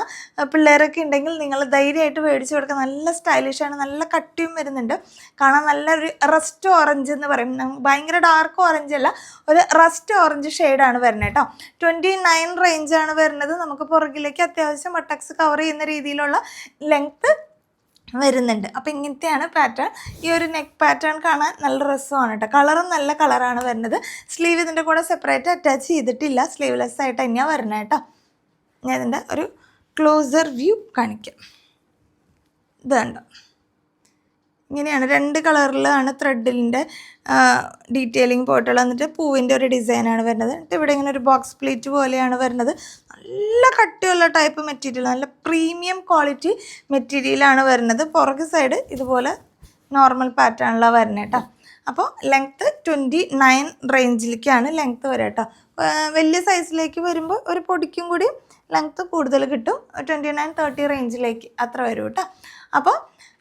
പിള്ളേരൊക്കെ ഉണ്ടെങ്കിൽ നിങ്ങൾ ധൈര്യമായിട്ട് മേടിച്ചു കൊടുക്കുക നല്ല സ്റ്റൈലിഷാണ് നല്ല കട്ടിയും വരുന്നുണ്ട്. കാണാൻ നല്ലൊരു റസ്റ്റ് ഓറഞ്ച് എന്ന് പറയും. ഭയങ്കര ഡാർക്ക് ഓറഞ്ച് അല്ല. ഒരു റസ്റ്റ് ഓറഞ്ച് ഷെയ്ഡാണ് വരുന്നത് കേട്ടോ ട്വന്റി നയൻ റേഞ്ചാണ് വരുന്നത്. നമുക്ക് പുറകിലേക്ക് അത്യാവശ്യം ബട്ടക്സ് കവർ ചെയ്യുന്ന രീതിയിലുള്ള ലെങ്ത്ത് വരുന്നുണ്ട്. അപ്പോൾ ഇങ്ങനത്തെയാണ് പാറ്റേൺ. ഈ ഒരു നെക്ക് പാറ്റേൺ കാണാൻ നല്ല രസമാണ് കേട്ടോ. കളറും നല്ല കളറാണ് വരുന്നത്. സ്ലീവ് ഇതിന്റെ കൂടെ സെപ്പറേറ്റ് അറ്റാച്ച് ചെയ്തിട്ടില്ല. സ്ലീവ്ലെസ് ആയിട്ട് തന്നെയാണ് വരുന്നത് കേട്ടോ. ഞാൻ ഇതിന്റെ ഒരു ക്ലോസർ വ്യൂ കാണിക്കാം. ഇത് കണ്ടോ? ഇങ്ങനെയാണ്. രണ്ട് കളറിലാണ് ത്രെഡിന്റെ ഡീറ്റെയിലിംഗ് പോയിട്ടുള്ളത്. എന്നിട്ട് പൂവിന്റെ ഒരു ഡിസൈനാണ് വരുന്നത്. എന്നിട്ട് ഇവിടെ ഇങ്ങനെ ഒരു ബോക്സ് പ്ലേറ്റ് പോലെയാണ് വരുന്നത്. നല്ല കട്ടിയുള്ള ടൈപ്പ് മെറ്റീരിയൽ നല്ല പ്രീമിയം ക്വാളിറ്റി മെറ്റീരിയലാണ് വരുന്നത്. പുറകെ സൈഡ് ഇതുപോലെ നോർമൽ പാറ്റേണിലാണ് വരുന്നത് കേട്ടോ അപ്പോൾ ലെങ്ത്ത് ട്വന്റി നയൻ റേഞ്ചിലേക്കാണ് ലെങ്ത്ത് വരിക കേട്ടോ വലിയ സൈസിലേക്ക് വരുമ്പോൾ ഒരു പൊടിക്കും കൂടി ലെങ്ത്ത് കൂടുതൽ കിട്ടും. ട്വന്റി നയൻ തേർട്ടി റേഞ്ചിലേക്ക് അത്ര വരും കേട്ടോ അപ്പോൾ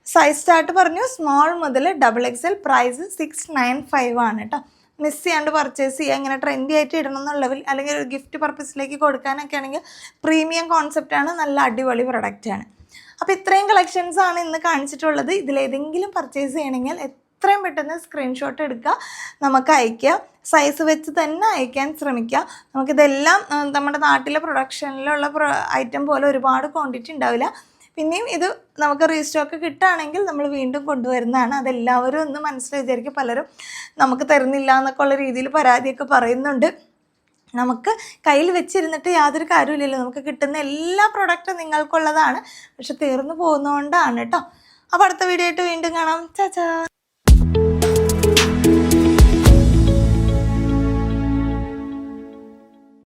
സൈസ് ചാർട്ട് പറഞ്ഞു. സ്മോൾ മുതൽ double X L price six nine five ആണ് കേട്ടോ മിസ് ചെയ്യാണ്ട് പർച്ചേസ് ചെയ്യുക ഇങ്ങനെ ട്രെൻഡി ആയിട്ട് ഇടണം എന്നുള്ളവർ അല്ലെങ്കിൽ ഒരു ഗിഫ്റ്റ് പർപ്പസിലേക്ക് കൊടുക്കാനൊക്കെ ആണെങ്കിൽ പ്രീമിയം കോൺസെപ്റ്റാണ് നല്ല അടിപൊളി പ്രൊഡക്റ്റാണ് അപ്പോൾ ഇത്രയും കളക്ഷൻസ് ആണ് ഇന്ന് കാണിച്ചിട്ടുള്ളത്. ഇതിലേതെങ്കിലും പർച്ചേസ് ചെയ്യണമെങ്കിൽ എത്രയും പെട്ടെന്ന് സ്ക്രീൻഷോട്ട് എടുക്കുക നമുക്ക് അയയ്ക്കുക സൈസ് വെച്ച് തന്നെ അയക്കാൻ ശ്രമിക്കുക. നമുക്കിതെല്ലാം നമ്മുടെ നാട്ടിലെ പ്രൊഡക്ഷനിലുള്ള പ്രൊ ഐറ്റം പോലെ ഒരുപാട് ക്വാണ്ടിറ്റി ഉണ്ടാവില്ല. പിന്നെയും ഇത് നമുക്ക് റീസ്റ്റോക്ക് കിട്ടുകയാണെങ്കിൽ നമ്മൾ വീണ്ടും കൊണ്ടുവരുന്നതാണ്. അതെല്ലാവരും ഒന്ന് മനസ്സിൽ വിചാരിക്കും. പലരും നമുക്ക് തരുന്നില്ല എന്നൊക്കെ ഉള്ള രീതിയിൽ പരാതിയൊക്കെ പറയുന്നുണ്ട്. നമുക്ക് കയ്യിൽ വെച്ചിരുന്നിട്ട് യാതൊരു കാര്യമില്ലല്ലോ നമുക്ക് കിട്ടുന്ന എല്ലാ പ്രൊഡക്റ്റും നിങ്ങൾക്കുള്ളതാണ്. പക്ഷെ തീർന്നു പോകുന്നതുകൊണ്ടാണ് കേട്ടോ. അപ്പോൾ അടുത്ത വീഡിയോ ആയിട്ട് വീണ്ടും കാണാം. ചാച്ചാ